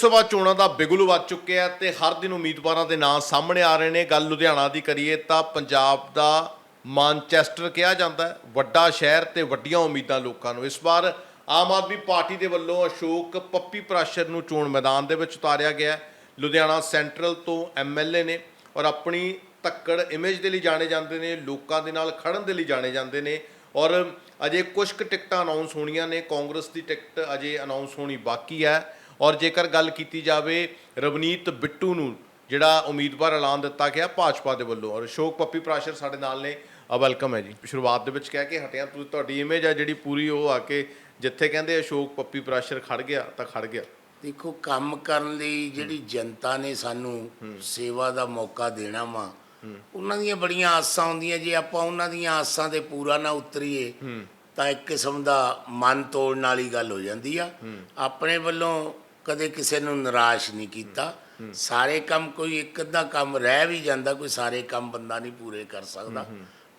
ਸਭਾ ਚੋਣਾਂ ਦਾ ਬਿਗੁਲ ਵੱਜ ਚੁੱਕਿਆ ਹੈ ਤੇ ਹਰ ਦਿਨ ਉਮੀਦਵਾਰਾਂ ਦੇ ਨਾਂ ਸਾਹਮਣੇ ਆ ਰਹੇ ਨੇ। ਗੱਲ ਲੁਧਿਆਣਾ ਦੀ ਕਰੀਏ ਤਾਂ ਪੰਜਾਬ ਦਾ ਮਾਨਚੈਸਟਰ ਕਿਹਾ ਜਾਂਦਾ ਹੈ। ਵੱਡਾ ਸ਼ਹਿਰ ਤੇ ਵੱਡੀਆਂ ਉਮੀਦਾਂ ਲੋਕਾਂ ਨੂੰ। ਇਸ ਵਾਰ ਆਮ ਆਦਮੀ ਪਾਰਟੀ ਦੇ ਵੱਲੋਂ ਅਸ਼ੋਕ ਪੱਪੀ ਪ੍ਰਾਸ਼ਰ ਨੂੰ ਚੋਣ ਮੈਦਾਨ ਦੇ ਵਿੱਚ ਉਤਾਰਿਆ ਗਿਆ ਲੁਧਿਆਣਾ ਸੈਂਟਰਲ ਤੋਂ ਐਮਐਲਏ ਨੇ ਔਰ ਆਪਣੀ ਧੱਕੜ ਇਮੇਜ ਦੇ ਲਈ ਜਾਣੇ ਜਾਂਦੇ ਨੇ, ਲੋਕਾਂ ਦੇ ਨਾਲ ਖੜਨ ਦੇ ਲਈ ਜਾਣੇ ਜਾਂਦੇ ਨੇ ਔਰ ਅਜੇ ਕੁਝ ਕੁ ਟਿਕਟਾਂ ਅਨਾਉਂਸ ਹੋਣੀਆਂ ਨੇ। ਕਾਂਗਰਸ ਦੀ ਟਿਕਟ ਅਜੇ ਅਨਾਉਂਸ ਹੋਣੀ ਬਾਕੀ ਹੈ। ਔਰ ਜੇਕਰ ਗੱਲ ਕੀਤੀ ਜਾਵੇ ਰਵਨੀਤ ਬਿੱਟੂ ਨੂੰ ਜਿਹੜਾ ਉਮੀਦਵਾਰ ਐਲਾਨ ਦਿੱਤਾ ਗਿਆ ਭਾਜਪਾ ਦੇ ਵੱਲੋਂ ਔਰ ਅਸ਼ੋਕ ਪੱਪੀ ਪ੍ਰਾਸ਼ਰ ਸਾਡੇ ਨਾਲ ਨੇ ਆ ਵੈਲਕਮ ਹੈ ਜੀ। ਸ਼ੁਰੂਆਤ ਦੇ ਵਿੱਚ ਕਹਿ ਕੇ ਹਟਿਆ ਤੁਸੀਂ ਤੁਹਾਡੀ ਇਮੇਜ ਹੈ ਜਿਹੜੀ ਪੂਰੀ ਉਹ ਆ ਕੇ ਜਿੱਥੇ ਕਹਿੰਦੇ ਅਸ਼ੋਕ ਪੱਪੀ ਪ੍ਰਾਸ਼ਰ ਖੜ ਗਿਆ ਤਾਂ ਖੜ ਗਿਆ। ਦੇਖੋ ਕੰਮ ਕਰਨ ਲਈ ਜਿਹੜੀ ਜਨਤਾ ਨੇ ਸਾਨੂੰ ਸੇਵਾ ਦਾ ਮੌਕਾ ਦੇਣਾ ਵਾ ਉਹਨਾਂ ਦੀਆਂ ਬੜੀਆਂ ਆਸਾਂ ਹੁੰਦੀਆਂ ਜੇ ਆਪਾਂ ਉਹਨਾਂ ਦੀਆਂ ਆਸਾਂ ਤੇ ਪੂਰਾ ਨਾ ਉਤਰੀਏ ਤਾਂ ਇੱਕ ਕਿਸਮ ਦਾ ਮਨ ਤੋੜਨ ਵਾਲੀ ਗੱਲ ਹੋ ਜਾਂਦੀ ਆ। ਆਪਣੇ ਵੱਲੋਂ ਕਦੇ ਕਿਸੇ ਨੂੰ ਨਿਰਾਸ਼ ਨਹੀਂ ਕੀਤਾ। ਸਾਰੇ ਕੰਮ ਕੋਈ ਇੱਕ ਅੱਧਾ ਕੰਮ ਰਹਿ ਵੀ ਜਾਂਦਾ ਕੋਈ ਸਾਰੇ ਕੰਮ ਬੰਦਾ ਨਹੀਂ ਪੂਰੇ ਕਰ ਸਕਦਾ।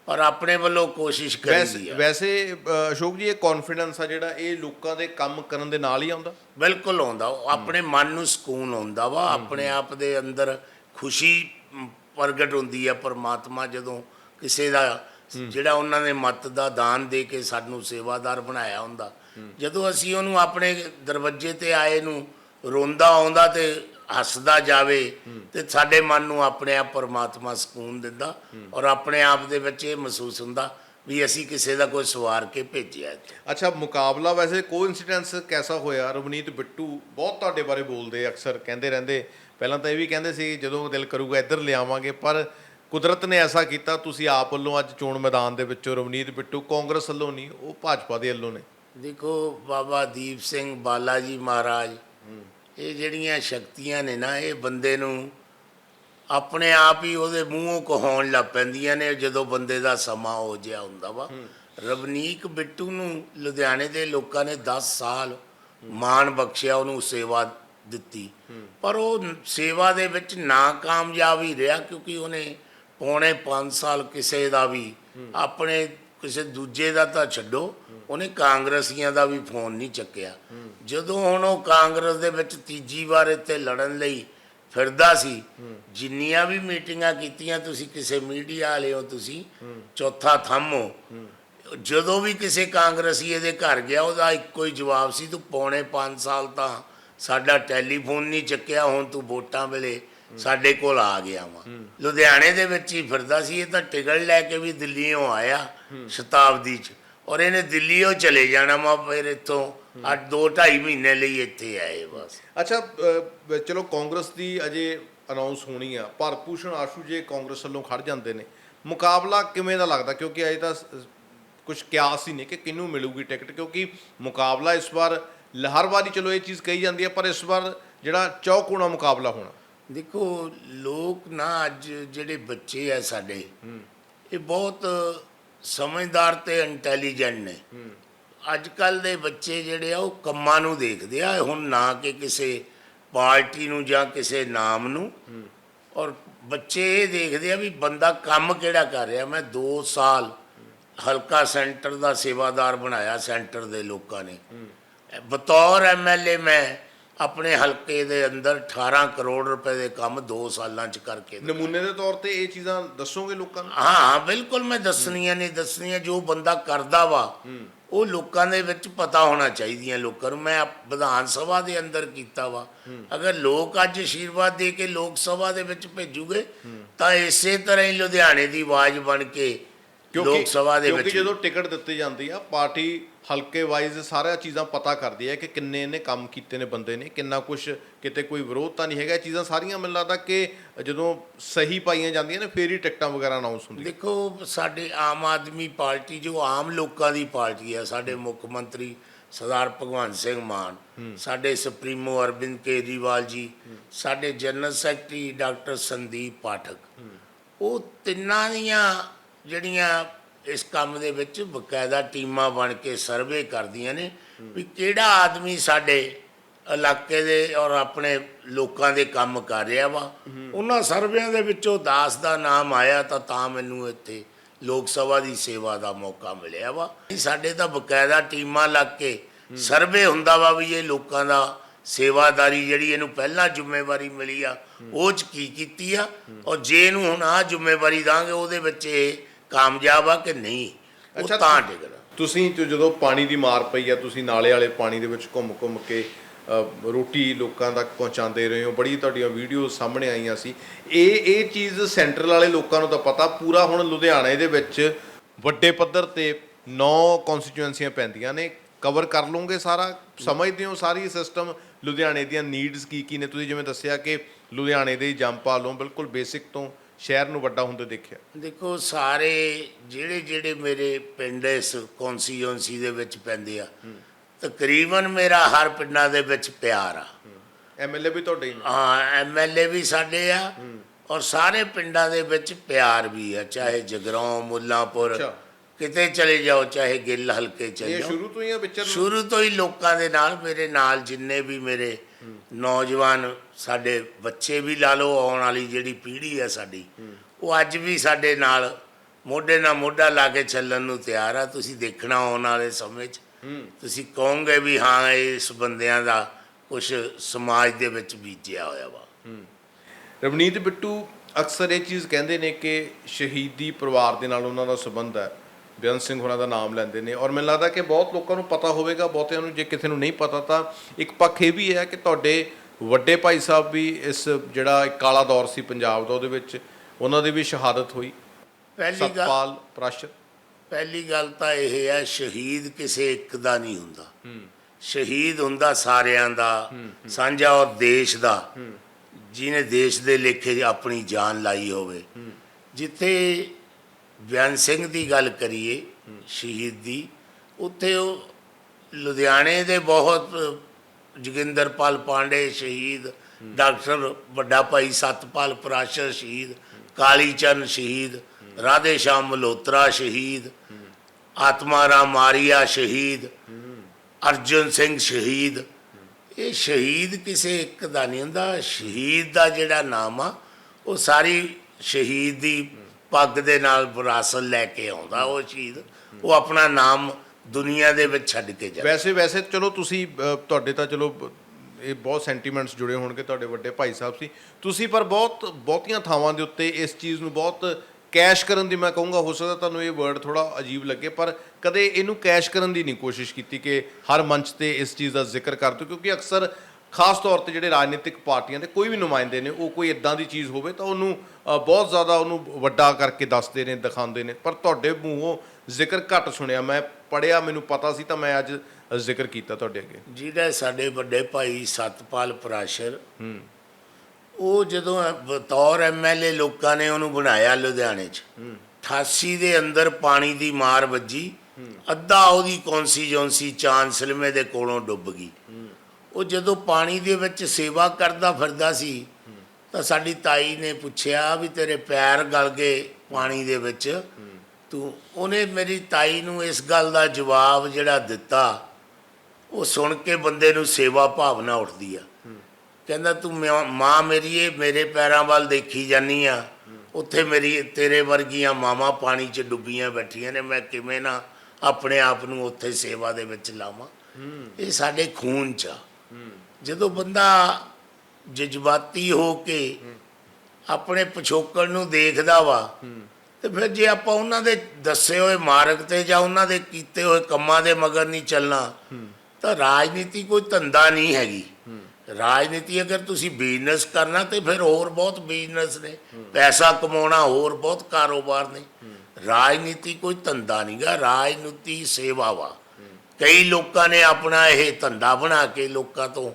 ਪਰ ਆਪਣੇ ਵੱਲੋਂ ਕੋਸ਼ਿਸ਼ ਕਰੀਦੀ ਵੈਸੇ ਆ। ਵੈਸੇ ਅਸ਼ੋਕ ਜੀ ਇਹ ਕੌਨਫੀਡੈਂਸ ਆ ਜਿਹੜਾ ਇਹ ਲੋਕਾਂ ਦੇ ਕੰਮ ਕਰਨ ਦੇ ਨਾਲ ਹੀ ਆਉਂਦਾ? ਬਿਲਕੁਲ ਆਉਂਦਾ। ਆਪਣੇ ਮਨ ਨੂੰ ਸਕੂਨ ਆਉਂਦਾ ਵਾ। ਆਪਣੇ ਆਪ ਦੇ ਅੰਦਰ ਖੁਸ਼ੀ ਪ੍ਰਗਟ ਹੁੰਦੀ ਹੈ ਪਰਮਾਤਮਾ ਜਦੋਂ ਕਿਸੇ ਦਾ ਜਿਹੜਾ ਉਹਨਾਂ ਨੇ ਮਤ ਦਾ ਦਾਨ ਦੇ ਕੇ ਸਾਨੂੰ ਸੇਵਾਦਾਰ ਬਣਾਇਆ ਹੁੰਦਾ। ਜਦੋਂ ਅਸੀਂ ਉਹਨੂੰ ਆਪਣੇ ਦਰਵਾਜ਼ੇ ਤੇ ਆਏ ਨੂੰ ਰੋਂਦਾ ਆਉਂਦਾ ਤੇ ਹੱਸਦਾ ਜਾਵੇ ਤੇ ਸਾਡੇ ਮਨ ਨੂੰ ਆਪਣੇ ਆਪ ਪਰਮਾਤਮਾ ਸਕੂਨ ਦਿੰਦਾ ਔਰ ਆਪਣੇ ਆਪ ਦੇ ਵਿੱਚ ਇਹ ਮਹਿਸੂਸ ਹੁੰਦਾ ਵੀ ਅਸੀਂ ਕਿਸੇ ਦਾ ਕੋਈ ਸਵਾਰ ਕੇ ਭੇਜਿਆ ਅੱਛਾ ਮੁਕਾਬਲਾ ਵੈਸੇ ਕੋਇਨਸੀਡੈਂਸ ਕੈਸਾ ਹੋਇਆ? ਰਵਨੀਤ ਬਿੱਟੂ ਬਹੁਤ ਤੁਹਾਡੇ ਬਾਰੇ ਬੋਲਦੇ ਅਕਸਰ ਕਹਿੰਦੇ ਰਹਿੰਦੇ। ਪਹਿਲਾਂ ਤਾਂ ਇਹ ਵੀ ਕਹਿੰਦੇ ਸੀ ਜਦੋਂ ਦਿਲ ਕਰੂਗਾ ਇੱਧਰ ਲਿਆਵਾਂਗੇ ਪਰ ਕੁਦਰਤ ਨੇ ਐਸਾ ਕੀਤਾ ਤੁਸੀਂ ਆਪ ਵੱਲੋਂ ਅੱਜ ਚੋਣ ਮੈਦਾਨ ਦੇ ਵਿੱਚੋਂ ਰਵਨੀਤ ਬਿੱਟੂ ਕਾਂਗਰਸ ਵੱਲੋਂ ਨਹੀਂ ਉਹ ਭਾਜਪਾ ਦੇ ਵੱਲੋਂ ਨੇ। ਦੇਖੋ ਬਾਬਾ ਦੀਪ ਸਿੰਘ ਬਾਲਾ ਜੀ ਮਹਾਰਾਜ ਇਹ ਜਿਹੜੀਆਂ ਸ਼ਕਤੀਆਂ ਨੇ ਨਾ ਇਹ ਬੰਦੇ ਨੂੰ ਆਪਣੇ ਆਪ ਹੀ ਉਹਦੇ ਮੂੰਹੋਂ ਕਹਾਉਣ ਲੱਗ ਪੈਂਦੀਆਂ ਨੇ ਜਦੋਂ ਬੰਦੇ ਦਾ ਸਮਾਂ ਹੋ ਜਿਆ ਹੁੰਦਾ ਵਾ। ਰਵਨੀਕ ਬਿੱਟੂ ਨੂੰ ਲੁਧਿਆਣੇ ਦੇ ਲੋਕਾਂ ਨੇ 10 ਸਾਲ ਮਾਣ ਬਖਸ਼ਿਆ ਉਹਨੂੰ ਸੇਵਾ ਦਿੱਤੀ। ਪਰ ਉਹ ਸੇਵਾ ਦੇ ਵਿੱਚ ਨਾਕਾਮਯਾਬ ਹੀ ਰਿਹਾ ਕਿਉਂਕਿ ਉਹਨੇ ਪੌਣੇ 5 ਸਾਲ ਕਿਸੇ ਦਾ ਵੀ, ਆਪਣੇ ਕਿਸੇ ਦੂਜੇ ਦਾ ਤਾਂ ਛੱਡੋ, ਉਹਨੇ ਕਾਂਗਰਸੀਆਂ ਦਾ ਵੀ ਫੋਨ ਨਹੀਂ ਚੱਕਿਆ। ਜਦੋਂ ਹੁਣ ਉਹ ਕਾਂਗਰਸ ਦੇ ਵਿੱਚ ਤੀਜੀ ਵਾਰ ਇੱਥੇ ਲੜਨ ਲਈ ਫਿਰਦਾ ਸੀ, ਜਿੰਨੀਆਂ ਵੀ ਮੀਟਿੰਗਾਂ ਕੀਤੀਆਂ ਤੁਸੀਂ ਕਿਸੇ ਮੀਡੀਆ ਵਾਲੇ ਹੋ ਤੁਸੀਂ, ਚੌਥਾ ਥੰਮ ਹੋ, ਜਦੋਂ ਵੀ ਕਿਸੇ ਕਾਂਗਰਸੀ ਇਹਦੇ ਘਰ ਗਿਆ, ਉਹਦਾ ਇੱਕੋ ਹੀ ਜਵਾਬ ਸੀ, ਤੂੰ ਪੌਣੇ 5 ਸਾਲ ਤਾਂ ਸਾਡਾ ਟੈਲੀਫੋਨ ਨਹੀਂ ਚੱਕਿਆ, ਹੁਣ ਤੂੰ ਵੋਟਾਂ ਵੇਲੇ ਸਾਡੇ ਕੋਲ ਆ ਗਿਆ ਵਾ। ਲੁਧਿਆਣੇ ਦੇ ਵਿੱਚ ਹੀ ਫਿਰਦਾ ਸੀ, ਇਹ ਤਾਂ ਟਿਕਟ ਲੈ ਕੇ ਵੀ ਦਿੱਲੀੋਂ ਆਇਆ, ਸ਼ਤਾਬਦੀ ਚ। ਔਰ ਇਹਨੇ ਦਿੱਲੀੋਂ ਚਲੇ ਜਾਣਾ ਵਾ, ਫਿਰ ਇੱਥੋਂ ਅੱਜ 2 2.5 ਮਹੀਨੇ ਲਈ ਇੱਥੇ ਆਏ ਬਸ। ਅੱਛਾ ਚਲੋ ਕਾਂਗਰਸ ਦੀ ਅਜੇ ਅਨਾਉਂਸ ਹੋਣੀ ਆ ਭਰਪੂਸ਼ਣ ਆਸ਼ੂ ਜੇ ਕਾਂਗਰਸ ਵੱਲੋਂ ਖੜ ਜਾਂਦੇ ਨੇ, ਮੁਕਾਬਲਾ ਕਿਵੇਂ ਦਾ ਲੱਗਦਾ? ਕਿਉਂਕਿ ਅਜੇ ਤਾਂ ਕੁਝ ਕਿਆਸ ਹੀ ਨਹੀਂ ਕਿ ਕਿਹਨੂੰ ਮਿਲੂਗੀ ਟਿਕਟ, ਕਿਉਂਕਿ ਮੁਕਾਬਲਾ ਇਸ ਵਾਰ ਹਰ ਵਾਰੀ ਚਲੋ ਇਹ ਚੀਜ਼ ਕਹੀ ਜਾਂਦੀ ਹੈ ਪਰ ਇਸ ਵਾਰ ਜਿਹੜਾ ਚੌਕੋਣਾ ਮੁਕਾਬਲਾ ਹੋਣਾ। ਦੇਖੋ ਲੋਕ ਨਾ ਅੱਜ ਜਿਹੜੇ ਬੱਚੇ ਆ ਸਾਡੇ ਇਹ ਬਹੁਤ ਸਮਝਦਾਰ ਤੇ ਇੰਟੈਲੀਜੈਂਟ ਨੇ। ਅੱਜ ਕੱਲ ਦੇ ਬੱਚੇ ਜਿਹੜੇ ਆ ਉਹ ਕੰਮਾਂ ਨੂੰ ਦੇਖਦੇ ਆ। ਹੁਣ ਨਾ ਕਿ ਕਿਸੇ ਪਾਰਟੀ ਨੂੰ ਜਾਂ ਕਿਸੇ ਨਾਮ ਨੂੰ। ਔਰ ਬੱਚੇ ਇਹ ਦੇਖਦੇ ਆ ਵੀ ਬੰਦਾ ਕੰਮ ਕਿਹੜਾ ਕਰ ਰਿਹਾ। ਮੈਂ 2 ਸਾਲ ਹਲਕਾ ਸੈਂਟਰ ਦਾ ਸੇਵਾਦਾਰ ਬਣਾਇਆ ਸੈਂਟਰ ਦੇ ਲੋਕਾਂ ਨੇ। ਬਤੌਰ ਐਮਐਲਏ ਮੈਂ। ਆਪਣੇ ਹਲਕੇ ਦੇ ਅੰਦਰ 18 ਕਰੋੜ ਰੁਪਏ ਦੇ ਕੰਮ 2 ਸਾਲਾਂ ਚ ਕਰਕੇ। ਨਮੂਨੇ ਦੇ ਤੌਰ ਤੇ ਇਹ ਚੀਜ਼ਾਂ ਦੱਸੋਗੇ ਲੋਕਾਂ ਨੂੰ? ਹਾਂ ਹਾਂ ਬਿਲਕੁਲ ਮੈਂ ਦੱਸਣੀਆਂ ਨਹੀਂ ਦੱਸਣੀਆਂ ਜੋ ਬੰਦਾ ਕਰਦਾ ਵਾ ਉਹ ਲੋਕਾਂ ਦੇ ਵਿੱਚ ਪਤਾ ਹੋਣਾ ਚਾਹੀਦੀਆਂ ਲੋਕਾਂ ਨੂੰ। ਮੈਂ ਆਪ- ਵਿਧਾਨ ਸਭਾ ਦੇ ਅੰਦਰ ਕੀਤਾ ਵਾ। ਅਗਰ ਲੋਕ ਅੱਜ ਆਸ਼ੀਰਵਾਦ ਦੇ ਕੇ ਲੋਕ ਸਭਾ ਦੇ ਵਿੱਚ ਭੇਜੂਗੇ ਤਾਂ ਇਸੇ ਤਰ੍ਹਾਂ ਹੀ ਲੁਧਿਆਣੇ ਦੀ ਆਵਾਜ਼ ਬਣ ਕੇ ਲੋਕ ਸਭਾ ਦੇ ਕਿਉਂਕਿ ਵਿੱਚ ਜਦੋਂ ਟਿਕਟ ਦਿੱਤੀ ਜਾਂਦੀ ਆ ਪਾਰਟੀ ਹਲਕੇ ਵਾਈਜ਼ ਸਾਰੀਆਂ ਚੀਜ਼ਾਂ ਪਤਾ ਕਰਦੀ ਹੈ ਕਿ ਕਿੰਨੇ ਨੇ ਕੰਮ ਕੀਤੇ ਨੇ ਬੰਦੇ ਨੇ ਕਿੰਨਾ ਕੁਝ ਕਿਤੇ ਕੋਈ ਵਿਰੋਧ ਤਾਂ ਨਹੀਂ ਹੈਗਾ। ਇਹ ਚੀਜ਼ਾਂ ਸਾਰੀਆਂ ਮੈਨੂੰ ਲੱਗਦਾ ਕਿ ਜਦੋਂ ਸਹੀ ਪਾਈਆਂ ਜਾਂਦੀਆਂ ਨੇ ਫੇਰ ਹੀ ਟਿਕਟਾਂ ਵਗੈਰਾ ਅਨਾਉਂਸ ਹੁੰਦੀਆਂ। ਦੇਖੋ ਸਾਡੇ ਆਮ ਆਦਮੀ ਪਾਰਟੀ ਜੋ ਆਮ ਲੋਕਾਂ ਦੀ ਪਾਰਟੀ ਹੈ ਸਾਡੇ ਮੁੱਖ ਮੰਤਰੀ ਸਰਦਾਰ ਭਗਵੰਤ ਸਿੰਘ ਮਾਨ ਸਾਡੇ ਸੁਪਰੀਮੋ ਅਰਵਿੰਦ ਕੇਜਰੀਵਾਲ ਜੀ ਸਾਡੇ general secretary doctor Sandeep Pathak ਉਹ ਤਿੰਨਾਂ ਦੀਆਂ ਜਿਹੜੀਆਂ ਇਸ ਕੰਮ ਦੇ ਵਿੱਚ ਬਕਾਇਦਾ ਟੀਮਾਂ ਬਣ ਕੇ ਸਰਵੇ ਕਰਦੀਆਂ ਨੇ ਵੀ ਕਿਹੜਾ ਆਦਮੀ ਸਾਡੇ ਇਲਾਕੇ ਦੇ ਔਰ ਆਪਣੇ ਲੋਕਾਂ ਦੇ ਕੰਮ ਕਰ ਰਿਹਾ ਵਾ। ਉਹਨਾਂ ਸਰਵੇਆਂ ਦੇ ਵਿੱਚੋਂ ਦਾਸ ਦਾ ਨਾਮ ਆਇਆ ਤਾਂ ਤਾਂ ਮੈਨੂੰ ਇੱਥੇ ਲੋਕ ਸਭਾ ਦੀ ਸੇਵਾ ਦਾ ਮੌਕਾ ਮਿਲਿਆ ਵਾ। ਸਾਡੇ ਤਾਂ ਬਕਾਇਦਾ ਟੀਮਾਂ ਲੱਗ ਕੇ ਸਰਵੇ ਹੁੰਦਾ ਵਾ ਵੀ ਇਹ ਲੋਕਾਂ ਦਾ ਸੇਵਾਦਾਰੀ ਜਿਹੜੀ ਇਹਨੂੰ ਪਹਿਲਾਂ ਜ਼ਿੰਮੇਵਾਰੀ ਮਿਲੀ ਆ, ਉਹ ਚ ਕੀ ਕੀਤੀ ਆ। ਔਰ ਜੇ ਇਹਨੂੰ ਹੁਣ ਆ ਜ਼ਿੰਮੇਵਾਰੀ ਦਾਂਗੇ, ਉਹਦੇ ਵਿੱਚ ਇਹ ਕਾਮਯਾਬ ਆ ਕਿ ਨਹੀਂ? ਉਹ ਅੱਛਾ, ਤਾਂ ਡਿੱਗਣਾ ਤੁਸੀਂ ਜਦੋਂ ਪਾਣੀ ਦੀ ਮਾਰ ਪਈ ਆ ਤੁਸੀਂ ਨਾਲੇ ਵਾਲੇ ਪਾਣੀ ਦੇ ਵਿੱਚ ਘੁੰਮ ਘੁੰਮ ਕੇ ਅ, ਰੋਟੀ ਲੋਕਾਂ ਤੱਕ ਪਹੁੰਚਾਉਂਦੇ ਰਹੇ ਹੋ। ਬੜੀ ਤੁਹਾਡੀਆਂ ਵੀਡੀਓ ਸਾਹਮਣੇ ਆਈਆਂ ਸੀ। ਇਹ ਇਹ ਚੀਜ਼ ਸੈਂਟਰਲ ਵਾਲੇ ਲੋਕਾਂ ਨੂੰ ਤਾਂ ਪਤਾ। ਪੂਰਾ ਹੁਣ ਲੁਧਿਆਣੇ ਦੇ ਵਿੱਚ ਵੱਡੇ ਪੱਧਰ ਤੇ 9 ਕਨਸਟੀਚੁਐਂਸੀਆਂ ਪੈਂਦੀਆਂ ਨੇ। ਕਵਰ ਕਰ ਲਓਗੇ ਸਾਰਾ? ਸਮਝਦੇ ਹੋ ਸਾਰੀ ਸਿਸਟਮ ਲੁਧਿਆਣੇ ਦੀਆਂ ਨੀਡਸ ਕੀ ਕੀ ਨੇ? ਤੁਸੀਂ ਜਿਵੇਂ ਦੱਸਿਆ ਕਿ ਲੁਧਿਆਣੇ ਦੇ ਜੰਪਾ ਲਓ। ਬਿਲਕੁਲ ਬੇਸਿਕ ਤੋਂ ਸ਼ਹਿਰ ਨੂੰ ਵੱਡਾ ਹੁੰਦੇ ਦੇਖਿਆ। ਦੇਖੋ ਸਾਰੇ ਜਿਹੜੇ ਜਿਹੜੇ ਮੇਰੇ ਪਿੰਡ ਇਸ ਕੌਂਸਟੀਚੁਐਂਸੀ ਦੇ ਵਿੱਚ ਪੈਂਦੇ ਆ ਤਕਰੀਬਨ ਮੇਰਾ ਹਰ ਪਿੰਡਾਂ ਦੇ ਵਿੱਚ ਪਿਆਰ ਆ। ਐਮਐਲਏ ਵੀ ਤੁਹਾਡੇ ਹੀ ਨੇ। ਹਾਂ ਐਮਐਲਏ ਵੀ ਸਾਡੇ ਆ ਔਰ ਸਾਰੇ ਪਿੰਡਾਂ ਦੇ ਵਿੱਚ ਪਿਆਰ ਵੀ ਆ ਚਾਹੇ ਜਗਰਾਉਂ ਮੁੱਲਾਂਪੁਰ। ਕਿਤੇ ਚਲੇ ਜਾਓ ਚਾਹੇ ਗਿੱਲ ਹਲਕੇ ਚਲੇ ਇਹ ਜਾਓ। ਸ਼ੁਰੂ ਤੋਂ ਹੀ ਆ ਵਿਚਰ ਸ਼ੁਰੂ ਤੋਂ ਹੀ ਲੋਕਾਂ ਦੇ ਨਾਲ ਮੇਰੇ ਨਾਲ ਜਿੰਨੇ ਵੀ ਮੇਰੇ ਨੌਜਵਾਨ ਸਾਡੇ ਬੱਚੇ ਵੀ ਲਾ ਲਓ ਆਉਣ ਵਾਲੀ ਜਿਹੜੀ ਪੀੜ੍ਹੀ ਹੈ ਸਾਡੀ ਉਹ ਅੱਜ ਵੀ ਸਾਡੇ ਨਾਲ ਮੋਢੇ ਨਾਲ ਮੋਢਾ ਲਾ ਕੇ ਚੱਲਣ ਨੂੰ ਤਿਆਰ ਆ। ਤੁਸੀਂ ਦੇਖਣਾ ਆਉਣ ਵਾਲੇ ਸਮੇਂ 'ਚ। ਤੁਸੀਂ ਕਹੋਗੇ ਵੀ ਹਾਂ ਇਸ ਬੰਦਿਆਂ ਦਾ ਕੁਝ ਸਮਾਜ ਦੇ ਵਿੱਚ ਬੀਜਿਆ ਹੋਇਆ ਵਾ। ਰਵਨੀਤ ਬਿੱਟੂ ਅਕਸਰ ਇਹ ਚੀਜ਼ ਕਹਿੰਦੇ ਨੇ ਕਿ ਸ਼ਹੀਦੀ ਪਰਿਵਾਰ ਦੇ ਨਾਲ ਉਹਨਾਂ ਦਾ ਸੰਬੰਧ ਹੈ। ਬੇਅੰਤ ਸਿੰਘ ਹੋਣਾ ਦਾ ਨਾਮ ਲੈਂਦੇ ਨੇ। ਔਰ ਮੈਨੂੰ ਲੱਗਦਾ ਕਿ ਬਹੁਤ ਲੋਕਾਂ ਨੂੰ ਪਤਾ ਹੋਵੇਗਾ ਬਹੁਤਿਆਂ ਨੂੰ ਜੇ ਕਿਸੇ ਨੂੰ ਨਹੀਂ ਪਤਾ ਤਾਂ ਇੱਕ ਪੱਖ ਇਹ ਵੀ ਹੈ ਕਿ ਤੁਹਾਡੇ ਵੱਡੇ ਭਾਈ ਸਾਹਿਬ ਵੀ ਇਸ ਜਿਹੜਾ ਕਾਲਾ ਦੌਰ ਸੀ ਪੰਜਾਬ ਦਾ ਉਹਦੇ ਵਿੱਚ ਉਹਨਾਂ ਦੀ ਵੀ ਸ਼ਹਾਦਤ ਹੋਈ। ਪਹਿਲੀ ਗੱਲ ਸਤਪਾਲ ਪ੍ਰਾਸ਼ਰ ਪਹਿਲੀ ਗੱਲ ਤਾਂ ਇਹ ਹੈ ਸ਼ਹੀਦ ਕਿਸੇ ਇੱਕ ਦਾ ਨਹੀਂ ਹੁੰਦਾ। ਸ਼ਹੀਦ ਹੁੰਦਾ ਸਾਰਿਆਂ ਦਾ ਸਾਂਝਾ ਔਰ ਦੇਸ਼ ਦਾ। ਜਿਹਨੇ ਦੇਸ਼ ਦੇ ਲੇਖੇ ਆਪਣੀ ਜਾਨ ਲਾਈ ਹੋਵੇ। ਜਿੱਥੇ ਬਿਆਨ ਸਿੰਘ ਦੀ ਗੱਲ ਕਰੀਏ ਸ਼ਹੀਦ ਦੀ ਉੱਥੇ ਉਹ ਲੁਧਿਆਣੇ ਦੇ ਬਹੁਤ ਜੋਗਿੰਦਰਪਾਲ ਪਾਂਡੇ ਸ਼ਹੀਦ, ਡਾਕਟਰ ਵੱਡਾ ਭਾਈ ਸਤਪਾਲ ਪਰਾਸ਼ਰ ਸ਼ਹੀਦ, ਕਾਲੀ ਚੰਦ ਸ਼ਹੀਦ, ਰਾਧੇ ਸ਼ਾਮ ਮਲਹੋਤਰਾ ਸ਼ਹੀਦ, ਆਤਮਾ ਰਾਮ ਮਾਰੀਆ ਸ਼ਹੀਦ, ਅਰਜਨ ਸਿੰਘ ਸ਼ਹੀਦ। ਇਹ ਸ਼ਹੀਦ ਕਿਸੇ ਇੱਕ ਦਾ ਨਹੀਂ ਹੁੰਦਾ, ਸ਼ਹੀਦ ਦਾ ਜਿਹੜਾ ਨਾਮ ਆ, ਉਹ ਸਾਰੀ ਸ਼ਹੀਦ ਦੀ ਪੱਗ ਦੇ ਨਾਲ ਵਿਰਾਸਤ ਲੈ ਕੇ ਆਉਂਦਾ ਉਹ ਸ਼ਹੀਦ। ਉਹ ਆਪਣਾ ਨਾਮ ਦੁਨੀਆ ਦੇ ਵਿੱਚ ਛੱਡ ਕੇ ਜਾਂਦਾ ਵੈਸੇ ਵੈਸੇ ਚਲੋ ਤੁਸੀਂ ਤੁਹਾਡੇ ਤਾਂ ਚਲੋ, ਇਹ ਬਹੁਤ ਸੈਂਟੀਮੈਂਟਸ ਜੁੜੇ ਹੋਣਗੇ ਤੁਹਾਡੇ ਵੱਡੇ ਭਾਈ ਸਾਹਿਬ ਸੀ। ਤੁਸੀਂ ਪਰ ਬਹੁਤ, ਬਹੁਤੀਆਂ ਥਾਵਾਂ ਦੇ ਉੱਤੇ ਇਸ ਚੀਜ਼ ਨੂੰ ਬਹੁਤ ਕੈਸ਼ ਕਰਨ ਦੀ ਮੈਂ ਕਹੂੰਗਾ, ਹੋ ਸਕਦਾ ਤੁਹਾਨੂੰ ਇਹ ਵਰਡ ਥੋੜਾ ਅਜੀਬ ਲੱਗੇ, ਪਰ ਕਦੇ ਇਹਨੂੰ ਕੈਸ਼ ਕਰਨ ਦੀ ਨਹੀਂ ਕੋਸ਼ਿਸ਼ ਕੀਤੀ ਕਿ ਹਰ ਮੰਚ ਤੇ ਇਸ ਚੀਜ਼ ਦਾ ਜ਼ਿਕਰ ਕਰ ਦਿਓ, ਕਿਉਂਕਿ ਅਕਸਰ ਖਾਸ ਤੌਰ ਤੇ ਜਿਹੜੇ ਰਾਜਨੀਤਿਕ ਪਾਰਟੀਆਂ ਦੇ ਕੋਈ ਵੀ ਨੁਮਾਇੰਦੇ ਨੇ ਉਹ ਕੋਈ ਇਦਾਂ ਦੀ ਚੀਜ਼ ਹੋਵੇ ਤਾਂ ਉਹਨੂੰ ਬਹੁਤ ਜ਼ਿਆਦਾ ਉਹਨੂੰ ਵੱਡਾ ਕਰਕੇ ਦੱਸਦੇ ਨੇ ਦਿਖਾਉਂਦੇ ਨੇ। ਪਰ ਤੁਹਾਡੇ ਮੂੰਹੋਂ ਜ਼ਿਕਰ ਘੱਟ ਸੁਣਿਆ ਮੈਂ ਪੜਿਆ ਮੈਨੂੰ ਪਤਾ ਸੀ ਤਾਂ ਮੈਂ ਅੱਜ ਜ਼ਿਕਰ ਕੀਤਾ ਤੁਹਾਡੇ ਅੱਗੇ। ਜਿਹਦਾ ਸਾਡੇ ਵੱਡੇ ਭਾਈ ਸਤਪਾਲ ਪਰਾਸ਼ਰ ਹੂੰ। ਉਹ ਜਦੋਂ ਬਤੌਰ ਐਮਐਲਏ ਲੋਕਾਂ ਨੇ ਉਹਨੂੰ ਬਣਾਇਆ ਲੁਧਿਆਣੇ 'ਚ 88 ਦੇ ਅੰਦਰ ਪਾਣੀ ਦੀ ਮਾਰ ਵੱਜੀ ਅੱਧਾ ਉਹਦੀ ਕੌਂਸਟੀਚੁਐਂਸੀ ਚਾਂਸਲਮੇ ਦੇ ਕੋਲੋਂ ਡੁੱਬ ਗਈ। ਉਹ ਜਦੋਂ ਪਾਣੀ ਦੇ ਵਿੱਚ ਸੇਵਾ ਕਰਦਾ ਫਿਰਦਾ ਸੀ, ਤਾਂ ਸਾਡੀ ਤਾਈ ਨੇ ਪੁੱਛਿਆ ਵੀ ਤੇਰੇ ਪੈਰ ਗਲ ਗਏ ਪਾਣੀ ਦੇ ਵਿੱਚ। ਤੂੰ, ਉਹਨੇ ਮੇਰੀ ਤਾਈ ਨੂੰ ਇਸ ਗੱਲ ਦਾ ਜਵਾਬ ਜਿਹੜਾ ਦਿੱਤਾ, ਉਹ ਸੁਣ ਕੇ ਬੰਦੇ ਨੂੰ ਸੇਵਾ ਭਾਵਨਾ ਉੱਠਦੀ ਆ। ਕਹਿੰਦਾ, ਤੂੰ ਮਾਂ ਮੇਰੀ ਇਹ ਮੇਰੇ ਪੈਰਾਂ ਵੱਲ ਦੇਖੀ ਜਾਨੀ ਆ। ਉੱਥੇ ਮੇਰੀ, ਤੇਰੇ ਵਰਗੀਆਂ ਮਾਵਾਂ ਪਾਣੀ 'ਚ ਡੁੱਬੀਆਂ ਬੈਠੀਆਂ ਨੇ, ਮੈਂ ਕਿਵੇਂ ਨਾ ਆਪਣੇ ਆਪ ਨੂੰ ਉੱਥੇ ਸੇਵਾ ਦੇ ਵਿੱਚ ਲਾਵਾਂ। ਇਹ ਸਾਡੇ ਖੂਨ 'ਚ ਆ। ਜਦੋਂ ਬੰਦਾ ਜਜ਼ਬਾਤੀ ਹੋ ਕੇ ਆਪਣੇ ਪਿਛੋਕੜ ਨੂੰ ਦੇਖਦਾ ਵਾ, ਤੇ ਫਿਰ ਜੇ ਆਪਾਂ ਉਹਨਾਂ ਦੇ ਦੱਸੇ ਹੋਏ ਮਾਰਗ ਤੇ ਜਾਂ ਉਹਨਾਂ ਦੇ ਕੀਤੇ ਹੋਏ ਕੰਮਾਂ ਦੇ ਮਗਰ ਨਹੀਂ ਚੱਲਣਾ, ਤਾਂ ਰਾਜਨੀਤੀ ਕੋਈ ਧੰਦਾ ਨਹੀਂ ਹੈਗੀ। ਰਾਜਨੀਤੀ ਅਗਰ ਤੁਸੀਂ ਬਿਜ਼ਨਸ ਕਰਨਾ, ਤੇ ਫਿਰ ਹੋਰ ਬਹੁਤ ਬਿਜ਼ਨਸ ਨੇ। ਪੈਸਾ ਕਮਾਉਣਾ, ਹੋਰ ਬਹੁਤ ਕਾਰੋਬਾਰ ਨੇ। ਰਾਜਨੀਤੀ ਕੋਈ ਧੰਦਾ ਨਹੀਂਗਾ ਰਾਜਨੀਤੀ ਸੇਵਾ ਵਾ। ਕਈ ਲੋਕਾਂ ਨੇ ਆਪਣਾ ਇਹ ਧੰਦਾ ਬਣਾ ਕੇ ਲੋਕਾਂ ਤੋਂ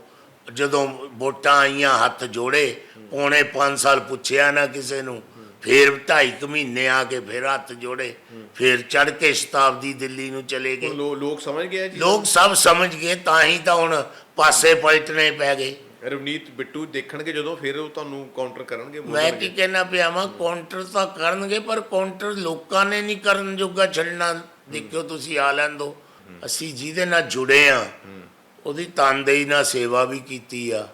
ਜਦੋਂ ਵੋਟਾਂ ਆਈਆਂ ਹੱਥ ਜੋੜੇ ਪੌਣੇ 5 ਸਾਲ ਪੁੱਛਿਆ ਨਾ ਕਿਸੇ ਨੂੰ ਫਿਰ 2.5 ਮਹੀਨੇ ਆ ਕੇ ਫਿਰ ਹੱਥ ਜੋੜੇ ਫਿਰ ਚੜ ਕੇ ਸ਼ਤਾਬਦੀ ਦਿੱਲੀ ਨੂੰ ਚਲੇ ਗਏ। ਲੋਕ ਸਮਝ ਗਏ ਜੀ? ਲੋਕ ਸਭ ਸਮਝ ਗਏ ਤਾਂ ਹੀ ਤਾਂ ਹੁਣ ਪਾਸੇ ਪਲਟਣੇ ਪੈ ਗਏ। ਰਵਨੀਤ ਬਿੱਟੂ ਦੇਖਣਗੇ ਜਦੋਂ ਫਿਰ ਉਹ ਤੁਹਾਨੂੰ ਕਾਊਂਟਰ ਕਰਨਗੇ ਮੈਂ ਕੀ ਕਹਿਣਾ ਪਿਆ ਵਾਂ ਕਾਊਂਟਰ ਤਾਂ ਕਰਨਗੇ ਪਰ ਕਾਊਂਟਰ ਲੋਕਾਂ ਨੇ ਨਹੀਂ ਕਰਨ ਜੋਗਾ ਛੱਡਣਾ। ਦੇਖਿਓ ਤੁਸੀਂ ਆ ਲੈਣ ਦੋ। ਅਸੀਂ ਜਿਹਦੇ ਨਾਲ ਜੁੜੇ ਆ ਉਹਦੀ ਤਨਦੇਹੀ ਨਾਲ ਸੇਵਾ ਵੀ ਕੀਤੀ ਆ।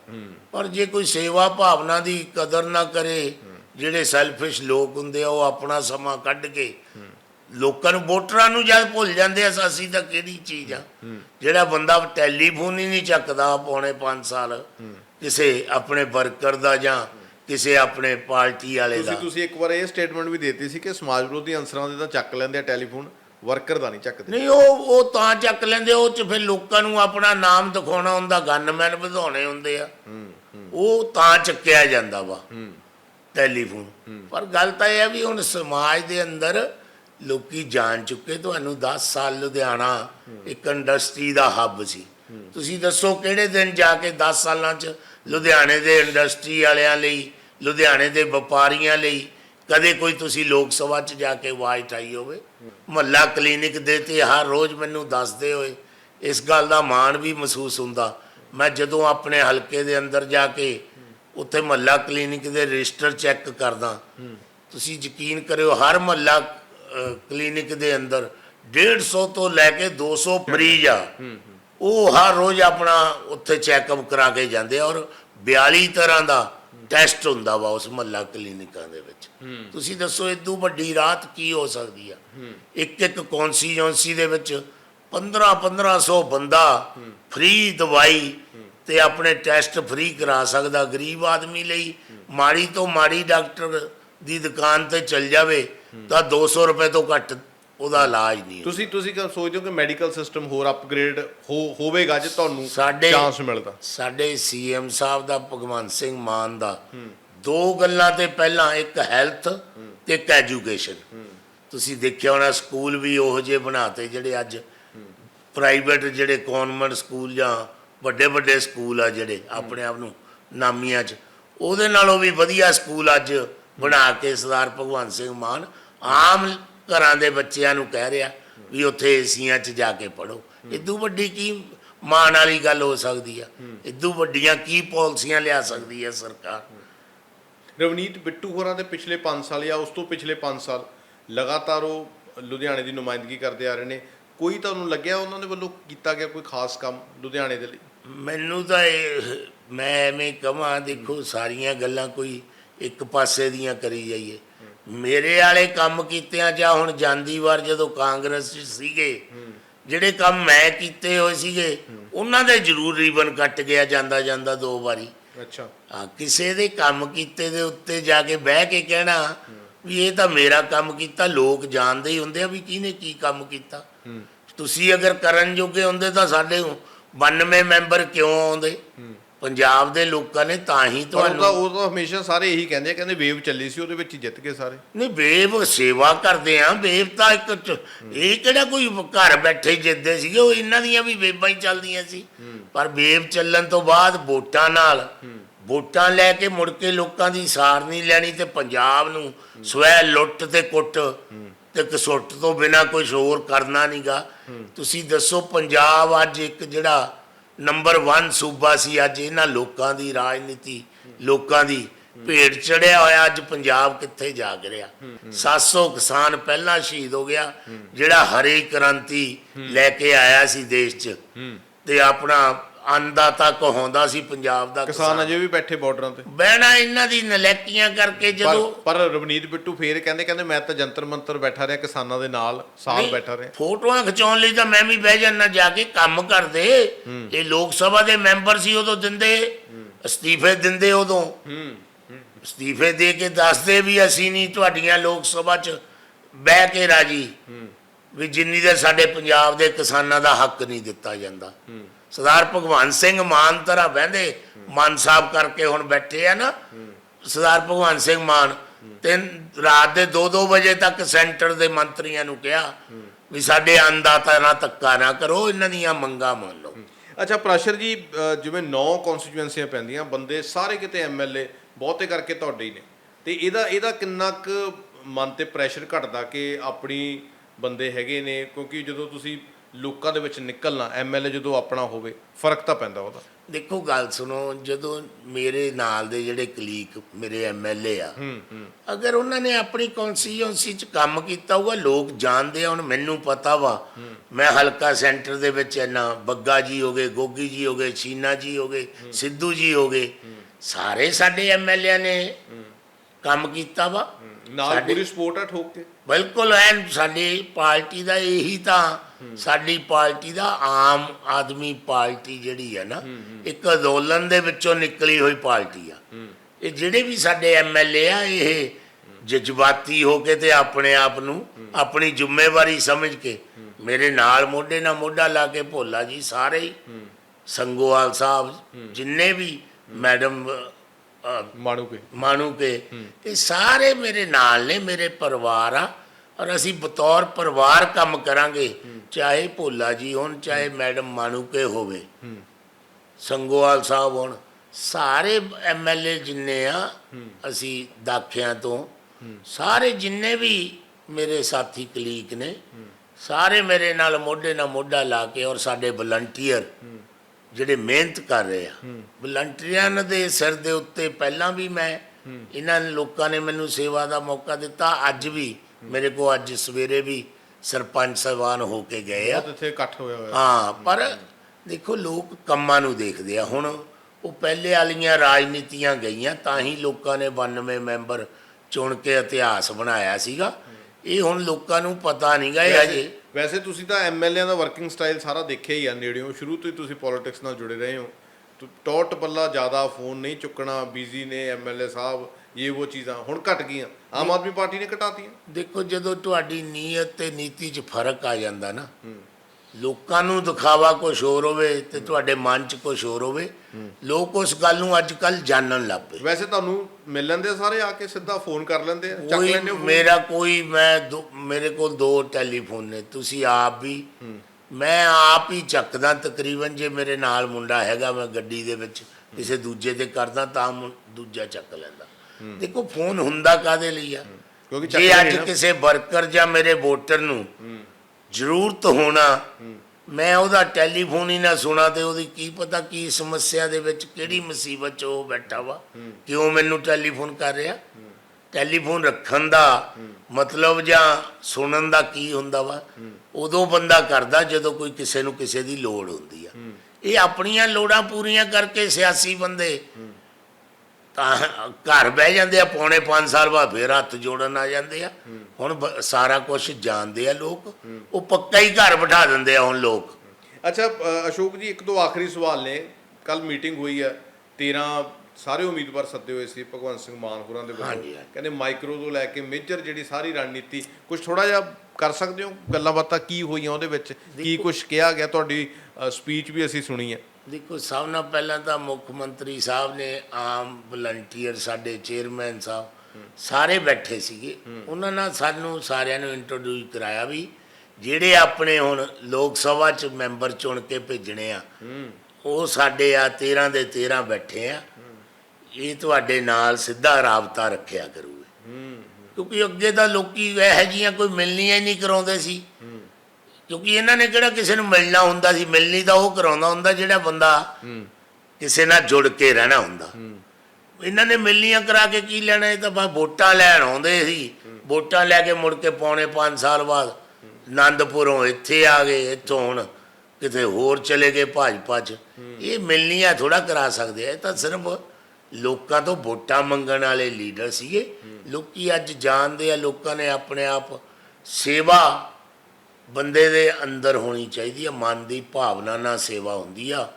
ਪਰ ਜੇ ਕੋਈ ਸੇਵਾ ਭਾਵਨਾ ਦੀ ਕਦਰ ਨਾ ਕਰੇ, ਜਿਹੜੇ ਸੈਲਫਿਸ਼ ਲੋਕ ਹੁੰਦੇ ਆ, ਉਹ ਆਪਣਾ ਸਮਾਂ ਕੱਢ ਕੇ ਲੋਕਾਂ ਨੂੰ, ਵੋਟਰਾਂ ਨੂੰ ਜਦ ਭੁੱਲ ਜਾਂਦੇ ਆ, ਅਸੀਂ ਤਾਂ ਕਿਹੜੀ ਚੀਜ਼ ਆ? ਜਿਹੜਾ ਬੰਦਾ ਟੈਲੀਫੋਨ ਹੀ ਨਹੀਂ ਚੱਕਦਾ ਪੌਣੇ 5 ਸਾਲ, ਕਿਸੇ ਆਪਣੇ ਵਰਕਰ ਦਾ ਜਾਂ ਕਿਸੇ ਆਪਣੇ ਪਾਰਟੀ ਵਾਲੇ ਦਾ। ਤੁਸੀਂ ਤੁਸੀਂ ਇੱਕ ਵਾਰ ਇਹ ਸਟੇਟਮੈਂਟ ਵੀ ਦਿੱਤੀ ਸੀ ਕਿ ਸਮਾਜ ਵਿਰੋਧੀ ਅੰਸਰਾਂ ਦੇ ਤਾਂ ਚੱਕ ਲੈਂਦੇ ਆ ਟੈਲੀਫੋਨ। ਵਰਕਰ ਦਾ ਨਹੀਂ ਚੱਕਦੇ। ਨਹੀਂ ਉਹ ਉਹ ਤਾਂ ਚੱਕ ਲੈਂਦੇ ਉਹ ਚ ਫਿਰ ਲੋਕਾਂ ਨੂੰ ਆਪਣਾ ਨਾਮ ਦਿਖਾਉਣਾ ਹੁੰਦਾ ਗਨਮੈਨ ਵਧਾਉਣੇ ਹੁੰਦੇ ਆ। ਉਹ ਤਾਂ ਚੱਕਿਆ ਜਾਂਦਾ ਵਾ ਟੈਲੀਫੋਨ ਪਰ ਗੱਲ ਤਾਂ ਇਹ ਆ ਵੀ ਹੁਣ ਸਮਾਜ ਦੇ ਅੰਦਰ ਲੋਕੀ ਜਾਣ ਚੁੱਕੇ ਤੁਹਾਨੂੰ 10 ਸਾਲ ਲੁਧਿਆਣਾ ਇੱਕ ਇੰਡਸਟਰੀ ਦਾ ਹੱਬ ਸੀ। ਤੁਸੀਂ ਦੱਸੋ ਕਿਹੜੇ ਦਿਨ ਜਾ ਕੇ 10 ਸਾਲਾਂ ਚ ਲੁਧਿਆਣੇ ਦੇ ਇੰਡਸਟਰੀ ਵਾਲਿਆਂ ਲਈ ਲੁਧਿਆਣੇ ਦੇ ਵਪਾਰੀਆਂ ਲਈ ਕਦੇ ਕੋਈ ਤੁਸੀਂ ਲੋਕ ਸਭਾ ਚ ਜਾ ਕੇ ਆਵਾਜ਼ ਉਠਾਈ ਹੋਵੇ, ਮਹੱਲਾ ਕਲੀਨਿਕ ਦੇ ਤੇ ਹਰ ਰੋਜ਼ ਮੈਨੂੰ ਦੱਸਦੇ ਹੋਏ ਇਸ ਗੱਲ ਦਾ ਮਾਣ ਵੀ ਮਹਿਸੂਸ ਹੁੰਦਾ। ਮੈਂ ਜਦੋਂ ਆਪਣੇ ਹਲਕੇ ਦੇ ਅੰਦਰ ਜਾ ਕੇ ਉੱਥੇ ਮਹੱਲਾ ਕਲੀਨਿਕ ਦੇ ਰਜਿਸਟਰ ਚੈੱਕ ਕਰਦਾ, ਤੁਸੀਂ ਯਕੀਨ ਕਰਿਓ ਹਰ ਮਹੱਲਾ ਕਲੀਨਿਕ ਦੇ ਅੰਦਰ 150 ਤੋਂ ਲੈ ਕੇ 200 ਮਰੀਜ਼ ਆ। ਉਹ ਹਰ ਰੋਜ਼ ਆਪਣਾ ਉੱਥੇ ਚੈੱਕਅਪ ਕਰਾ ਕੇ ਜਾਂਦੇ ਆ ਔਰ 42 ਤਰ੍ਹਾਂ ਦਾ ਟੈਸਟ ਹੁੰਦਾ ਵਾ ਉਸ ਮਹੱਲਾ ਕਲੀਨਿਕਾਂ ਦੇ ਵਿੱਚ। ਤੁਸੀਂ ਦੱਸੋ ਇਦੋਂ ਵੱਡੀ ਰਾਤ ਕੀ ਹੋ ਸਕਦੀ ਆ? ਇੱਕ ਇੱਕ ਕੌਂਸਟੀਚੁਐਂਸੀ ਦੇ ਵਿੱਚ 15 1500 ਬੰਦਾ ਫ੍ਰੀ ਦਵਾਈ ਤੇ ਆਪਣੇ ਟੈਸਟ ਫ੍ਰੀ ਕਰਾ ਸਕਦਾ ਗਰੀਬ ਆਦਮੀ ਲਈ। ਮਾੜੀ ਤੋਂ ਮਾੜੀ ਡਾਕਟਰ ਦੀ ਦੁਕਾਨ ਤੇ ਚਲ ਜਾਵੇ ਤਾਂ 200 ਰੁਪਏ ਤੋਂ ਘੱਟ ਉਹਦਾ ਇਲਾਜ ਨਹੀਂ। ਤੁਸੀਂ ਤੁਸੀਂ ਕਿਉਂ ਸੋਚਦੇ ਹੋ ਕਿ ਮੈਡੀਕਲ ਸਿਸਟਮ ਹੋਰ ਅਪਗ੍ਰੇਡ ਹੋਵੇਗਾ ਜੇ ਤੁਹਾਨੂੰ ਚਾਂਸ ਮਿਲਦਾ ਸਾਡੇ ਸੀਐਮ ਸਾਹਿਬ ਦਾ ਭਗਵੰਤ ਸਿੰਘ ਮਾਨ ਦਾ ਦੋ ਗੱਲਾਂ ਤੇ ਪਹਿਲਾਂ ਇੱਕ ਹੈਲਥ ਤੇ ਇੱਕ ਐਜੂਕੇਸ਼ਨ ਤੁਸੀਂ ਦੇਖਿਆ ਹੋਣਾ ਸਕੂਲ ਵੀ ਉਹੋ ਜਿਹੇ ਬਣਾਤੇ ਜਿਹੜੇ ਅੱਜ ਪ੍ਰਾਈਵੇਟ ਜਿਹੜੇ ਕਨਵੈਂਟ ਸਕੂਲ ਜਾਂ ਵੱਡੇ ਵੱਡੇ ਸਕੂਲ ਆ ਜਿਹੜੇ ਆਪਣੇ ਆਪ ਨੂੰ ਨਾਮੀਆਂ 'ਚ ਉਹਦੇ ਨਾਲੋਂ ਵੀ ਵਧੀਆ ਸਕੂਲ ਅੱਜ ਬਣਾ ਕੇ ਸਰਦਾਰ ਭਗਵੰਤ ਸਿੰਘ ਮਾਨ ਆਮ ਘਰਾਂ ਦੇ ਬੱਚਿਆਂ ਨੂੰ ਕਹਿ ਰਿਹਾ ਵੀ ਉੱਥੇ ਏਸੀਆਂ 'ਚ ਜਾ ਕੇ ਪੜੋ ਇਦੋਂ ਵੱਡੀ ਕੀ ਮਾਣ ਵਾਲੀ ਗੱਲ ਹੋ ਸਕਦੀ ਆ? ਇਦੋਂ ਵੱਡੀਆਂ ਕੀ ਪਾਲਿਸੀਆਂ ਲਿਆ ਸਕਦੀ ਹੈ ਸਰਕਾਰ? ਰਵਨੀਤ ਬਿੱਟੂ ਹੋਰਾਂ ਦੇ ਪਿਛਲੇ 5 ਸਾਲ ਜਾਂ ਉਸ ਤੋਂ ਪਿਛਲੇ 5 ਸਾਲ ਲਗਾਤਾਰ ਉਹ ਲੁਧਿਆਣੇ ਦੀ ਨੁਮਾਇੰਦਗੀ ਕਰਦੇ ਆ ਰਹੇ ਨੇ। ਕੋਈ ਤੁਹਾਨੂੰ ਲੱਗਿਆ ਉਹਨਾਂ ਦੇ ਵੱਲੋਂ ਕੀਤਾ ਗਿਆ ਕੋਈ ਖਾਸ ਕੰਮ ਲੁਧਿਆਣੇ ਦੇ ਲਈ? ਮੈਨੂੰ ਤਾਂ ਇਹ ਮੈਂ ਐਵੇਂ ਕਹਾਂ ਦੇਖੋ ਸਾਰੀਆਂ ਗੱਲਾਂ ਕੋਈ ਇੱਕ ਪਾਸੇ ਦੀਆਂ ਕਰੀ ਜਾਈਏ। ਮੇਰੇ ਵਾਲੇ ਕੰਮ ਕੀਤਿਆਂ ਜਾਂ ਹੁਣ ਜਾਂਦੀ ਵਾਰ ਜਦੋਂ ਕਾਂਗਰਸ 'ਚ ਸੀਗੇ ਜਿਹੜੇ ਕੰਮ ਮੈਂ ਕੀਤੇ ਹੋਏ ਸੀਗੇ ਉਹਨਾਂ ਦੇ ਜ਼ਰੂਰ ਰੀਬਨ ਕੱਟ ਗਿਆ ਜਾਂਦਾ ਜਾਂਦਾ ਦੋ ਵਾਰੀ। ਅੱਛਾ। ਕਿਸੇ ਦੇ ਕੰਮ ਕੀਤੇ ਦੇ ਉੱਤੇ ਜਾ ਕੇ ਬਹਿ ਕੇ ਕਹਿਣਾ ਵੀ ਇਹ ਤਾਂ ਮੇਰਾ ਕੰਮ ਕੀਤਾ ਲੋਕ ਜਾਣਦੇ ਹੀ ਹੁੰਦੇ ਆ ਵੀ ਕਿਹਨੇ ਕੀ ਕੰਮ ਕੀਤਾ। ਤੁਸੀਂ ਅਗਰ ਕਰਨ ਜੋਗੇ ਹੁੰਦੇ ਤਾਂ ਸਾਡੇ 92 ਮੈਂਬਰ ਕਿਉਂ ਆਉਂਦੇ? ਪੰਜਾਬ ਦੇ ਲੋਕਾਂ ਨੇ ਤਾਂ ਹੀ ਪਰ ਉਹ ਤਾਂ ਤੁਹਾਨੂੰ ਉਹ ਤਾਂ ਹਮੇਸ਼ਾ ਸਾਰੇ ਇਹੀ ਕਹਿੰਦੇ ਆ ਕਹਿੰਦੇ ਵੇਵ ਚੱਲੀ ਸੀ ਉਹਦੇ ਵਿੱਚ ਹੀ ਜਿੱਤ ਗਏ ਸਾਰੇ। ਨਹੀਂ ਵੇਵ ਸੇਵਾ ਕਰਦੇ ਆ। ਵੇਵ ਤਾਂ ਇੱਕ ਚ- ਇਹ ਕਿਹੜਾ ਕੋਈ ਘਰ ਬੈਠੇ ਜਿੱਦੇ ਸੀਗੇ ਉਹ ਇਹਨਾਂ ਦੀਆਂ ਵੀ ਵੇਬਾਂ ਹੀ ਚੱਲਦੀਆਂ ਸੀ। ਪਰ ਵੇਵ ਚੱਲਣ ਤੋਂ ਬਾਅਦ ਵੋਟਾਂ ਨਾਲ ਵੋਟਾਂ ਲੈ ਕੇ ਮੁੜ ਕੇ ਲੋਕਾਂ ਦੀ ਸਾਰ ਨਹੀਂ ਲੈਣੀ ਤੇ ਪੰਜਾਬ ਨੂੰ ਸਵੈ ਲੁੱਟ ਤੇ ਕੁੱਟ ਤੇ ਕਸੁੱਟ ਤੋਂ ਬਿਨਾ ਕੁਝ ਹੋਰ ਕਰਨਾ ਨਹੀਂਗਾ ਤੁਸੀਂ ਦੱਸੋ ਪੰਜਾਬ ਅੱਜ ਇੱਕ ਜਿਹੜਾ ਨੰਬਰ 1 ਸੂਬਾ ਸੀ ਅੱਜ ਇਹਨਾਂ ਲੋਕਾਂ ਦੀ ਰਾਜਨੀਤੀ ਲੋਕਾਂ ਦੀ ਭੇਡ ਚੜਿਆ ਹੋਇਆ ਅੱਜ ਪੰਜਾਬ ਕਿੱਥੇ ਜਾਗ ਰਿਹਾ? 700 ਕਿਸਾਨ ਪਹਿਲਾਂ ਸ਼ਹੀਦ ਹੋ ਗਿਆ ਜਿਹੜਾ ਹਰੀ ਕ੍ਰਾਂਤੀ ਲੈ ਕੇ ਆਇਆ ਸੀ ਦੇਸ਼ 'ਚ ਤੇ ਆਪਣਾ ਅੰਨਦਾਤਾ ਕਹਾਉਂਦਾ ਸੀ ਪੰਜਾਬ ਦਾ ਕਿਸਾਨ। ਅਜੇ ਵੀ ਬੈਠੇ ਬਾਰਡਰਾਂ ਤੇ। ਬਹਿਣਾ ਇਹਨਾਂ ਦੀ ਨਲੈਕੀਆਂ ਕਰਕੇ ਜਦੋਂ ਪਰ ਰਵਨੀਤ ਬਿੱਟੂ ਫੇਰ ਕਹਿੰਦੇ ਕਹਿੰਦੇ ਮੈਂ ਤਾਂ ਜੰਤਰ ਮੰਤਰ ਬੈਠਾ ਰਿਹਾ ਕਿਸਾਨਾਂ ਦੇ ਨਾਲ ਸਾਲ ਬੈਠਾ ਰਿਹਾ। ਫੋਟੋਆਂ ਖਿਚਾਉਣ ਲਈ ਤਾਂ ਮੈਂ ਵੀ ਬਹਿ ਜਾਣਾ ਜਾ ਕੇ ਕੰਮ ਕਰਦੇ। ਇਹ ਲੋਕ ਸਭਾ ਦੇ ਮੈਂਬਰ ਸੀ ਉਦੋਂ ਦਿੰਦੇ। ਅਸਤੀਫੇ ਦਿੰਦੇ ਉਦੋਂ। ਅਸਤੀਫੇ ਦੇ ਕੇ ਦੱਸਦੇ ਵੀ ਅਸੀਂ ਨਹੀਂ ਤੁਹਾਡੀਆਂ ਲੋਕ ਸਭਾ 'ਚ ਬਹਿ ਕੇ ਰਾਜੀ। ਵੀ ਜਿੰਨੀ ਦੇ ਸਾਡੇ ਪੰਜਾਬ ਦੇ ਕਿਸਾਨਾਂ ਦਾ ਹੱਕ ਨਹੀਂ ਦਿੱਤਾ ਜਾਂਦਾ। ਸਰਦਾਰ ਭਗਵੰਤ ਸਿੰਘ ਮਾਨ ਤਰ੍ਹਾਂ ਬਹਿੰਦੇ ਮਾਨ ਸਾਹਿਬ ਕਰਕੇ ਹੁਣ ਬੈਠੇ ਆ ਨਾ, ਸਰਦਾਰ ਭਗਵੰਤ ਸਿੰਘ ਮਾਨ ਤੇ ਰਾਤ ਦੇ 2-2 ਵਜੇ ਤੱਕ ਸੈਂਟਰ ਦੇ ਮੰਤਰੀਆਂ ਨੂੰ ਕਿਹਾ ਵੀ ਸਾਡੇ ਅੰਨਦਾਤਾ ਨਾਲ ਧੱਕਾ ਨਾ ਕਰੋ, ਇਹਨਾਂ ਦੀਆਂ ਮੰਗਾਂ ਮੰਨ ਲਓ। ਅੱਛਾ ਪ੍ਰਸ਼ਰ ਜੀ ਜਿਵੇਂ 9 ਕਨਸਟੀਚੁਐਂਸੀਆਂ ਪੈਂਦੀਆਂ, ਬੰਦੇ ਸਾਰੇ ਕਿਤੇ ਐਮਐਲਏ ਬਹੁਤੇ ਕਰਕੇ ਤੁਹਾਡੇ ਹੀ ਨੇ। ਤੇ ਇਹਦਾ ਇਹਦਾ ਕਿੰਨਾ ਕੁ ਮਨ ਤੇ ਪ੍ਰੈਸ਼ਰ ਘਟਦਾ ਕਿ ਆਪਣੀ ਬੰਦੇ ਹੈਗੇ ਨੇ, ਕਿਉਂਕਿ ਜਦੋਂ ਤੁਸੀਂ ਲੋਕਾਂ ਦੇ ਵਿੱਚ ਨਿਕਲਣਾ ਐਮਐਲਏ ਜਦੋਂ ਆਪਣਾ ਹੋਵੇ ਫ਼ਰਕ ਤਾਂ ਪੈਂਦਾ ਉਹਦਾ। ਦੇਖੋ ਗੱਲ ਸੁਣੋ ਜਦੋਂ ਮੇਰੇ ਨਾਲ ਦੇ ਜਿਹੜੇ ਕਲੀਕ ਮੇਰੇ ਐਮਐਲਏ ਆ ਅਗਰ ਉਹਨਾਂ ਨੇ ਆਪਣੀ ਕੌਂਸਟੀਚੁਐਂਸੀ 'ਚ ਕੰਮ ਕੀਤਾ ਹੋਊਗਾ ਲੋਕ ਜਾਣਦੇ ਆ ਹੁਣ ਮੈਨੂੰ ਪਤਾ ਵਾ ਮੈਂ ਹਲਕਾ ਸੈਂਟਰ ਦੇ ਵਿੱਚ ਇੰਨਾ ਬੱਗਾ ਜੀ ਹੋ ਗਏ ਗੋਗੀ ਜੀ ਹੋ ਗਏ ਚੀਨਾ ਜੀ ਹੋ ਗਏ ਸਿੱਧੂ ਜੀ ਹੋ ਗਏ ਸਾਰੇ ਸਾਡੇ ਐਮਐਲਏ ਨੇ। ਕੰਮ ਕੀਤਾ ਵਾ। ਨਾਲ ਸਾਡੇ- ਪੂਰੀ ਸਪੋਰਟ ਹੈ ਠੋਕ ਕੇ। ਬਿਲਕੁਲ ਐਨ ਸਾਡੀ ਪਾਰਟੀ ਦਾ ਇਹੀ ਤਾਂ ਸਾਡੀ ਪਾਰਟੀ ਦਾ ਆਮ ਆਦਮੀ ਪਾਰਟੀ ਜਿਹੜੀ ਹੈ ਨਾ ਇੱਕ ਅੰਦੋਲਨ ਦੇ ਵਿੱਚੋਂ ਨਿਕਲੀ ਹੋਈ ਪਾਰਟੀ ਆ। ਇਹ ਜਿਹੜੇ ਵੀ ਸਾਡੇ ਐਮਐਲਏ ਆ ਇਹ ਜਜ਼ਬਾਤੀ ਹੋ ਕੇ ਤੇ ਆਪਣੇ ਆਪ ਨੂੰ ਆਪਣੀ ਜ਼ਿੰਮੇਵਾਰੀ ਸਮਝ ਕੇ ਮੇਰੇ ਨਾਲ ਮੋਢੇ ਨਾਲ ਮੋਢਾ ਲਾ ਕੇ ਭੋਲਾ ਜੀ ਸਾਰੇ ਹੀ। ਸੰਗੋਵਾਲ ਸਾਹਿਬ ਜਿੰਨੇ ਵੀ ਮੈਡਮ ਅ, ਮਾਣੂ ਕੇ ਮਾਨੂ ਕੇ ਇਹ ਸਾਰੇ ਮੇਰੇ ਨਾਲ ਨੇ ਮੇਰੇ ਪਰਿਵਾਰ ਆ ਔਰ ਅਸੀਂ ਬਤੌਰ ਪਰਿਵਾਰ ਕੰਮ ਕਰਾਂਗੇ ਚਾਹੇ ਭੋਲਾ ਜੀ ਹੋਣ ਚਾਹੇ ਮੈਡਮ ਮਾਨੂ ਕੇ ਹੋਵੇ ਸੰਗੋਵਾਲ ਸਾਹਿਬ ਹੋਣ ਸਾਰੇ ਐਮਐਲਏ ਜਿੰਨੇ ਆ ਅਸੀਂ ਦਾਖਿਆਂ ਤੋਂ ਸਾਰੇ ਜਿੰਨੇ ਵੀ ਮੇਰੇ ਸਾਥੀ ਕਲੀਕ ਨੇ ਸਾਰੇ ਮੇਰੇ ਨਾਲ ਮੋਢੇ ਨਾਲ ਮੋਢਾ ਲਾ ਕੇ ਔਰ ਸਾਡੇ ਵਲੰਟੀਅਰ ਜਿਹੜੇ ਮਿਹਨਤ ਕਰ ਰਹੇ ਆ। ਵਲੰਟੀਅਰਾਂ ਦੇ ਸਿਰ ਦੇ ਉੱਤੇ ਪਹਿਲਾਂ ਵੀ ਮੈਂ ਇਹਨਾਂ ਲੋਕਾਂ ਨੇ ਮੈਨੂੰ ਸੇਵਾ ਦਾ ਮੌਕਾ ਦਿੱਤਾ। ਅੱਜ ਵੀ ਮੇਰੇ ਕੋ ਅੱਜ ਸਵੇਰੇ ਵੀ ਸਰਪੰਚ ਸਾਹਿਬਾਨ ਹੋ ਕੇ ਗਏ ਆ। ਬਹੁਤ ਇੱਥੇ ਇਕੱਠ ਹੋਇਆ ਹੋਇਆ। ਹਾਂ ਪਰ ਦੇਖੋ ਲੋਕ ਕੰਮਾਂ ਨੂੰ ਦੇਖਦੇ ਆ। ਹੁਣ ਉਹ ਪਹਿਲੇ ਵਾਲੀਆਂ ਰਾਜਨੀਤੀਆਂ ਗਈਆਂ ਤਾਂ ਹੀ ਲੋਕਾਂ ਨੇ 92 ਮੈਂਬਰ ਚੁਣ ਕੇ ਇਤਿਹਾਸ ਬਣਾਇਆ ਸੀਗਾ। ਇਹ ਹੁਣ ਲੋਕਾਂ ਨੂੰ ਪਤਾ ਨਹੀਂਗਾ ਇਹ ਅਜੇ। ਵੈਸੇ ਤੁਸੀਂ ਤਾਂ ਐਮਐਲਏ ਦਾ ਵਰਕਿੰਗ ਸਟਾਈਲ ਸਾਰਾ ਦੇਖਿਆ ਹੀ ਆ ਨੇੜਿਓਂ। ਸ਼ੁਰੂ ਤੋਂ ਹੀ ਤੁਸੀਂ ਪੋਲਿਟਿਕਸ ਨਾਲ ਜੁੜੇ ਰਹੇ ਹੋ। ਤੁ- ਟੌਟ ਪੱਲਾ ਜ਼ਿਆਦਾ ਫੋਨ ਨਹੀਂ ਚੁੱਕਣਾ ਬਿਜ਼ੀ ਨੇ ਐਮਐਲਏ ਸਾਹਿਬ ਇਹ ਉਹ ਚੀਜ਼ਾਂ ਹੁਣ ਘਟ ਗਈਆਂ। ਆਮ ਆਦਮੀ ਪਾਰਟੀ ਨੇ ਘਟਾਤੀਆਂ ਦੇਖੋ ਜਦੋਂ ਤੁਹਾਡੀ ਨੀਅਤ ਤੇ ਨੀਤੀ 'ਚ ਫ਼ਰਕ ਆ ਜਾਂਦਾ ਨਾ ਲੋਕਾਂ ਨੂੰ ਦਿਖਾਵਾ ਕੁਝ ਹੋਰ ਹੋਵੇ ਤੇ ਤੁਹਾਡੇ ਮਨ 'ਚ ਕੁਝ ਹੋਰ ਹੋਵੇ ਲੋਕ ਉਸ ਗੱਲ ਨੂੰ ਅੱਜ ਕੱਲ ਜਾਣਨ ਲੱਗ ਪਏ। ਵੈਸੇ ਤੁਹਾਨੂੰ ਮਿਲ ਲੈਂਦੇ ਸਾਰੇ ਆ ਕੇ ਸਿੱਧਾ ਫੋਨ ਕਰ ਲੈਂਦੇ ਆ ਚੱਕ ਕੋਈ ਲੈਂਦੇ ਹੋ phone? ਮੇਰਾ ਕੋਈ ਮੈਂ ਦੋ- ਮੇਰੇ ਕੋਲ ਦੋ ਟੈਲੀਫੋਨ ਨੇ ਤੁਸੀਂ ਆਪ ਵੀ ਮੈਂ ਆਪ ਹੀ ਚੱਕਦਾ ਤਕਰੀਬਨ ਜੇ ਮੇਰੇ ਨਾਲ ਮੁੰਡਾ ਹੈਗਾ ਮੈਂ ਗੱਡੀ ਦੇ ਵਿੱਚ ਕਿਸੇ ਦੂਜੇ ਤੇ ਕਰਦਾ ਤਾਂ ਮੁੰ- ਦੂਜਾ ਚੱਕ ਲੈਂਦਾ। ਦੇਖੋ ਫੋਨ ਹੁੰਦਾ ਕਾਦੇ ਲਈ ਆ? ਕਿਉਂਕਿ ਜੇ ਅੱਜ ਨਾ। ਕਿਸੇ ਵਰਕਰ ਜਾਂ ਮੇਰੇ ਵੋਟਰ ਨੂੰ ਜ਼ਰੂਰਤ ਹੋਣਾ, ਮੈਂ ਉਹਦਾ ਟੈਲੀਫੋਨ ਹੀ ਨਾ ਸੁਣਾ ਤੇ ਉਹਦੀ ਕੀ ਪਤਾ ਕੀ ਸਮੱਸਿਆ ਦੇ ਵਿੱਚ ਕਿਹੜੀ ਮੁਸੀਬਤ 'ਚ ਉਹ ਬੈਠਾ ਵਾ, ਕਿਉਂ ਮੈਨੂੰ ਟੈਲੀਫੋਨ ਕਰ ਰਿਹਾ। ਟੈਲੀਫੋਨ ਰੱਖਣ ਦਾ ਮਤਲਬ ਜਾਂ ਸੁਣਨ ਦਾ ਕੀ ਹੁੰਦਾ ਵਾ, ਉਦੋਂ ਬੰਦਾ ਕਰਦਾ ਜਦੋਂ ਕੋਈ ਕਿਸੇ ਨੂੰ ਕਿਸੇ ਦੀ ਲੋੜ ਹੁੰਦੀ ਆ। ਇਹ ਆਪਣੀਆਂ ਲੋੜਾਂ ਪੂਰੀਆਂ ਕਰਕੇ ਸਿਆਸੀ ਬੰਦੇ ਤਾਂ ਘਰ ਬਹਿ ਜਾਂਦੇ ਆ ਪੌਣੇ 5 ਸਾਲ ਬਾਅਦ ਫੇਰ ਹੱਥ ਜੋੜਨ ਆ ਜਾਂਦੇ ਆ। ਹੁਣ ਸਾਰਾ ਕੁਝ ਜਾਣਦੇ ਆ ਲੋਕ। ਉਹ ਪੱਕਾ ਹੀ ਘਰ ਬਿਠਾ ਦਿੰਦੇ ਆ ਹੁਣ ਲੋਕ। ਅੱਛਾ ਅਸ਼ੋਕ ਜੀ ਇੱਕ ਦੋ ਆਖਰੀ ਸਵਾਲ ਨੇ। ਕੱਲ ਮੀਟਿੰਗ ਹੋਈ ਹੈ 13 ਸਾਰੇ ਉਮੀਦਵਾਰ ਸੱਦੇ ਹੋਏ ਸੀ ਭਗਵੰਤ ਸਿੰਘ ਮਾਨ ਹੋਰਾਂ ਦੇ ਵੱਲੋਂ। ਕਹਿੰਦੇ ਮਾਈਕਰੋ ਤੋਂ ਲੈ ਕੇ ਮੇਜਰ ਜਿਹੜੀ ਸਾਰੀ ਰਣਨੀਤੀ ਕੁਝ ਥੋੜਾ ਜਿਹਾ ਕਰ ਸਕਦੇ ਹੋ ਗੱਲਾਂ ਬਾਤਾਂ? ਕੀ ਹੋਈਆਂ ਉਹਦੇ ਵਿੱਚ? ਕੀ ਕੁਝ ਕਿਹਾ ਗਿਆ? ਤੁਹਾਡੀ ਸਪੀਚ ਵੀ ਅਸੀਂ ਸੁਣੀ ਹੈ। ਦੇਖੋ ਸਭ ਨਾਲ ਪਹਿਲਾਂ ਤਾਂ ਮੁੱਖ ਮੰਤਰੀ ਸਾਹਿਬ ਨੇ ਆਮ ਵਲੰਟੀਅਰ ਸਾਡੇ ਚੇਅਰਮੈਨ ਸਾਹਿਬ ਸਾਰੇ ਬੈਠੇ ਸੀਗੇ। ਉਹਨਾਂ ਨਾਲ ਸਾਨੂੰ ਸਾਰਿਆਂ ਨੂੰ ਇੰਟਰੋਡਿਊਸ ਕਰਾਇਆ ਵੀ ਜਿਹੜੇ ਆਪਣੇ ਹੁਣ ਲੋਕ ਸਭਾ ਚ ਮੈਂਬਰ ਚੁਣ ਕੇ ਭੇਜਣੇ ਆ ਉਹ ਸਾਡੇ ਆ 13 ਦੇ 13 ਬੈਠੇ ਆ। ਇਹ ਤੁਹਾਡੇ ਨਾਲ ਸਿੱਧਾ ਰਾਬਤਾ ਰੱਖਿਆ ਕਰੂਗੇ। ਕਿਉਂਕਿ ਅੱਗੇ ਤਾਂ ਲੋਕੀ ਇਹੋ ਜਿਹੀਆਂ ਕੋਈ ਮਿਲਣੀਆਂ ਹੀ ਨਹੀਂ ਕਰਾਉਂਦੇ ਸੀ। ਕਿਉਂਕਿ ਇਹਨਾਂ ਨੇ ਕਿਹੜਾ ਕਿਸੇ ਨੂੰ ਮਿਲਣਾ ਹੁੰਦਾ ਸੀ ਮਿਲਣੀ ਤਾਂ ਉਹ ਕਰਾਉਂਦਾ ਹੁੰਦਾ ਜਿਹੜਾ ਬੰਦਾ ਕਿਸੇ ਨਾਲ ਜੁੜ ਕੇ ਰਹਿਣਾ ਹੁੰਦਾ। ਇਹਨਾਂ ਨੇ ਮਿਲਣੀਆਂ ਕਰਾ ਕੇ ਕੀ ਲੈਣਾ, ਇਹ ਤਾਂ ਬਸ ਵੋਟਾਂ ਲੈਣ ਆਉਂਦੇ ਸੀ। ਵੋਟਾਂ ਲੈ ਕੇ ਮੁੜ ਕੇ ਪੌਣੇ 5 ਸਾਲ ਬਾਅਦ ਆਨੰਦਪੁਰੋਂ ਇੱਥੇ ਆ ਗਏ, ਇੱਥੋਂ ਹੁਣ ਕਿਤੇ ਹੋਰ ਚਲੇ ਗਏ ਭਾਜਪਾ 'ਚ। ਇਹ ਮਿਲਣੀਆਂ ਥੋੜਾ ਕਰਾ ਸਕਦੇ ਆ। ਇਹ ਤਾਂ ਸਿਰਫ ਲੋਕਾਂ ਤੋਂ ਵੋਟਾਂ ਮੰਗਣ ਵਾਲੇ ਲੀਡਰ ਸੀਗੇ। ਲੋਕੀ ਅੱਜ ਜਾਣਦੇ ਆ, ਲੋਕਾਂ ਨੇ ਆਪਣੇ ਆਪ ਸੇਵਾ ਬੰਦੇ ਦੇ ਅੰਦਰ ਹੋਣੀ ਚਾਹੀਦੀ ਆ ਮਨ ਦੀ ਭਾਵਨਾ ਨਾਲ ਸੇਵਾ ਹੁੰਦੀ ਆ।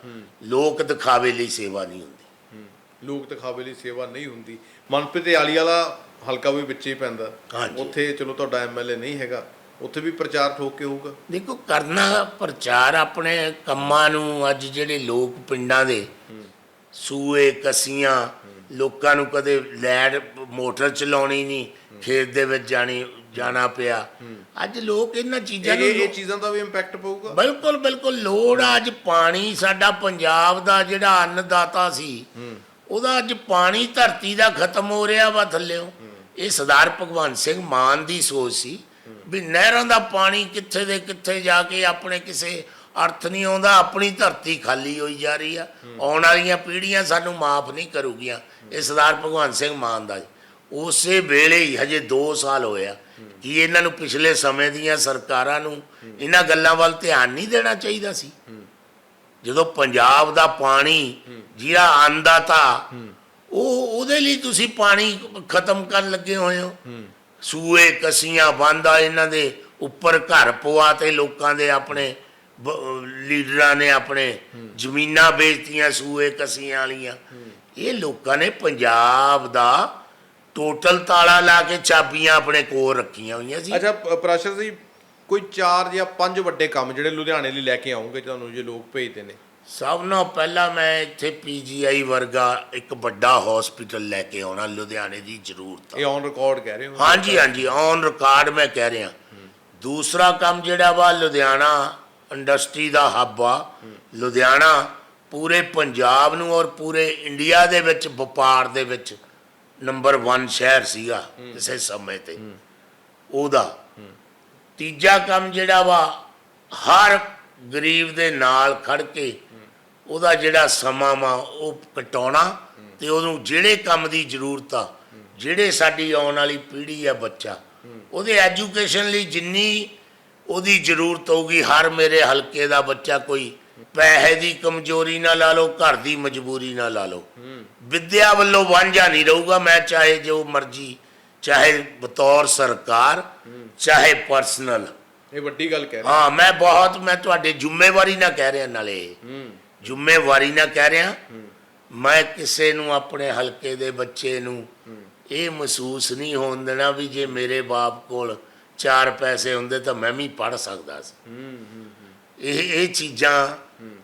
ਲੋਕ ਦਿਖਾਵੇ ਲਈ ਸੇਵਾ ਨਹੀਂ ਹੁੰਦੀ। ਲੋਕ ਦਿਖਾਵੇ ਲਈ ਸੇਵਾ ਨਹੀਂ ਹੁੰਦੀ। ਮਨਪ੍ਰੀਤ ਆਲੀ ਵਾਲਾ ਹਲਕਾ ਵੀ ਵਿੱਚੇ ਹੀ ਪੈਂਦਾ। ਉੱਥੇ ਚਲੋ ਤੁਹਾਡਾ ਐਮਐਲਏ ਨਹੀਂ ਹੈਗਾ। ਉੱਥੇ ਵੀ ਪ੍ਰਚਾਰ ਠੋਕ ਕੇ ਹੋਊਗਾ? ਦੇਖੋ ਕਰਨਾ ਪ੍ਰਚਾਰ ਆਪਣੇ ਕੰਮਾਂ ਨੂੰ ਅੱਜ ਜਿਹੜੇ ਲੋਕ ਪਿੰਡਾਂ ਦੇ ਸੂਏ ਕਸੀਆਂ ਲੋਕਾਂ ਨੂੰ ਕਦੇ ਲੈਡ ਮੋਟਰ ਚਲਾਉਣੀ ਨਹੀਂ ਖੇਤ ਦੇ ਵਿੱਚ ਜਾਣੀ ਜਾਣਾ ਪਿਆ। ਅੱਜ ਲੋਕ ਇਹਨਾਂ ਚੀਜ਼ਾਂ ਨੂੰ ਇਹ ਚੀਜ਼ਾਂ ਦਾ ਵੀ ਇੰਪੈਕਟ ਪਊਗਾ? ਬਿਲਕੁਲ ਬਿਲਕੁਲ। ਲੋੜ ਆ ਅੱਜ ਪਾਣੀ ਸਾਡਾ ਪੰਜਾਬ ਦਾ ਜਿਹੜਾ ਅੰਨਦਾਤਾ ਸੀ ਉਹਦਾ ਅੱਜ ਪਾਣੀ ਧਰਤੀ ਦਾ ਖਤਮ ਹੋ ਰਿਹਾ ਵਾ ਥੱਲਿਓਂ ਇਹ ਸਰਦਾਰ ਭਗਵੰਤ ਸਿੰਘ ਮਾਨ ਦੀ ਸੋਚ ਸੀ ਵੀ ਨਹਿਰਾਂ ਦਾ ਪਾਣੀ ਕਿੱਥੇ ਦੇ ਕਿੱਥੇ ਜਾ ਕੇ ਆਪਣੇ ਕਿਸੇ ਅਰਥ ਨਹੀਂ ਆਉਂਦਾ ਆਪਣੀ ਧਰਤੀ ਖਾਲੀ ਹੋਈ ਜਾ ਰਹੀ ਆ। ਆਉਣ ਵਾਲੀਆਂ ਪੀੜ੍ਹੀਆਂ ਸਾਨੂੰ ਮਾਫ ਨਹੀਂ ਕਰੂਗੀਆਂ। ਇਹ ਸਰਦਾਰ ਭਗਵੰਤ ਸਿੰਘ ਮਾਨ ਦਾ। ਉਸੇ ਵੇਲੇ ਹੀ, ਹਜੇ 2 ਸਾਲ ਹੋਇਆ, ਕਿ ਇਹਨਾਂ ਨੂੰ ਪਿਛਲੇ ਸਮੇਂ ਦੀਆਂ ਸਰਕਾਰਾਂ ਨੂੰ ਇਹਨਾਂ ਗੱਲਾਂ ਵੱਲ ਧਿਆਨ ਨਹੀਂ ਦੇਣਾ ਚਾਹੀਦਾ ਸੀ। ਜਦੋਂ ਪੰਜਾਬ ਦਾ ਪਾਣੀ ਜਿਹੜਾ ਆਂਦਾ ਤਾ ਉਹ ਉਹਦੇ ਲਈ ਤੁਸੀਂ ਪਾਣੀ ਖਤਮ ਕਰਨ ਲੱਗੇ ਹੋਏ ਹੋ। ਸੂਏ ਕਸੀਆਂ ਬੰਦਾ ਇਹਨਾਂ ਦੇ ਉੱਪਰ ਘਰ ਪਵਾ ਤੇ ਲੋਕਾਂ ਦੇ ਆਪਣੇ ਲੀਡਰਾਂ ਨੇ ਆਪਣੇ ਜ਼ਮੀਨਾਂ ਵੇਚਤੀਆਂ ਸੂਏ ਕਸੀਆਂ ਵਾਲੀਆਂ। ਇਹ ਲੋਕਾਂ ਨੇ ਪੰਜਾਬ ਦਾ ਟੋਟਲ ਤਾਲਾ ਲਾ ਕੇ ਚਾਬੀਆਂ ਆਪਣੇ ਕੋਲ ਰੱਖੀਆਂ ਹੋਈਆਂ ਸੀ। ਅੱਛਾ ਪ- ਪ੍ਰਾਸ਼ਰ ਜੀ ਕੋਈ ਚਾਰ ਜਾਂ ਪੰਜ ਵੱਡੇ ਕੰਮ ਜਿਹੜੇ ਲੁਧਿਆਣੇ ਲਈ ਲੈ ਕੇ ਆਉਂਗੇ ਤੁਹਾਨੂੰ ਜੇ ਲੋਕ ਭੇਜਦੇ ਨੇ? ਸਭ ਨਾਲੋਂ ਪਹਿਲਾਂ ਮੈਂ ਇੱਥੇ ਪੀਜੀਆਈ ਵਰਗਾ ਇੱਕ ਵੱਡਾ ਹਸਪੀਟਲ ਲੈ ਕੇ ਆਉਣਾ ਲੁਧਿਆਣੇ ਦੀ ਜ਼ਰੂਰਤ ਆ। ਇਹ ਔਨ ਰਿਕਾਰਡ ਕਹਿ ਰਹੇ ਹੋ? ਹਾਂਜੀ ਹਾਂਜੀ ਔਨ ਰਿਕਾਰਡ ਮੈਂ ਕਹਿ ਰਿਹਾ। ਦੂਸਰਾ ਕੰਮ ਜਿਹੜਾ ਵਾ ਲੁਧਿਆਣਾ ਇੰਡਸਟਰੀ ਦਾ ਹੱਬ ਆ। ਲੁਧਿਆਣਾ ਪੂਰੇ ਪੰਜਾਬ ਨੂੰ ਔਰ ਪੂਰੇ ਇੰਡੀਆ ਦੇ ਵਿੱਚ ਵਪਾਰ ਦੇ ਵਿੱਚ ਨੰਬਰ 1 ਸ਼ਹਿਰ ਸੀਗਾ ਕਿਸੇ ਸਮੇਂ ਤੇ। ਉਹਦਾ। ਤੀਜਾ ਕੰਮ ਜਿਹੜਾ ਵਾ ਹਰ ਗਰੀਬ ਦੇ ਨਾਲ ਖੜ ਕੇ ਉਹਦਾ ਜਿਹੜਾ ਸਮਾਂ ਵਾ ਉਹ ਕਟਾਉਣਾ ਤੇ ਉਹਨੂੰ ਜਿਹੜੇ ਕੰਮ ਦੀ ਜ਼ਰੂਰਤ ਆ ਜਿਹੜੇ ਸਾਡੀ ਆਉਣ ਵਾਲੀ ਪੀੜ੍ਹੀ ਆ ਬੱਚਾ ਉਹਦੇ ਐਜੂਕੇਸ਼ਨ ਲਈ ਜਿੰਨੀ ਉਹਦੀ ਜ਼ਰੂਰਤ ਹੋਊਗੀ ਹਰ ਮੇਰੇ ਹਲਕੇ ਦਾ ਬੱਚਾ ਕੋਈ ਪੈਸੇ ਦੀ ਕਮਜ਼ੋਰੀ ਨਾ ਲਾ ਲਓ ਘਰ ਦੀ ਮਜਬੂਰੀ ਨਾ ਲਾ ਲਓ। ਵਿਦਿਆ ਵੱਲੋਂ ਵਾਂਝਾ ਨਹੀਂ ਰਹੂਗਾ ਮੈਂ ਚਾਹੇ ਜੋ ਮਰਜ਼ੀ ਚਾਹੇ ਬਤੌਰ ਸਰਕਾਰ ਚਾਹੇ ਪਰਸਨਲ ਇਹ ਵੱਡੀ ਗੱਲ ਕਹਿ ਰਹੇ। ਹਾਂ ਮੈਂ ਬਹੁਤ ਮੈਂ ਤੁਹਾਡੇ ਜ਼ਿੰਮੇਵਾਰੀ ਨਾਲ ਕਹਿ ਰਿਹਾ ਨਾਲੇ। ਜ਼ਿੰਮੇਵਾਰੀ ਨਾਲ ਕਹਿ ਰਿਹਾ। ਮੈਂ ਕਿਸੇ ਨੂੰ ਆਪਣੇ ਹਲਕੇ ਦੇ ਬੱਚੇ ਨੂੰ ਇਹ ਮਹਿਸੂਸ ਨਹੀਂ ਹੋਣ ਦੇਣਾ ਵੀ ਜੇ ਮੇਰੇ ਬਾਪ ਕੋਲ ਚਾਰ ਪੈਸੇ ਹੁੰਦੇ ਤਾਂ ਮੈਂ ਵੀ ਪੜ ਸਕਦਾ ਸੀ। ਇਹ ਇਹ ਚੀਜ਼ਾਂ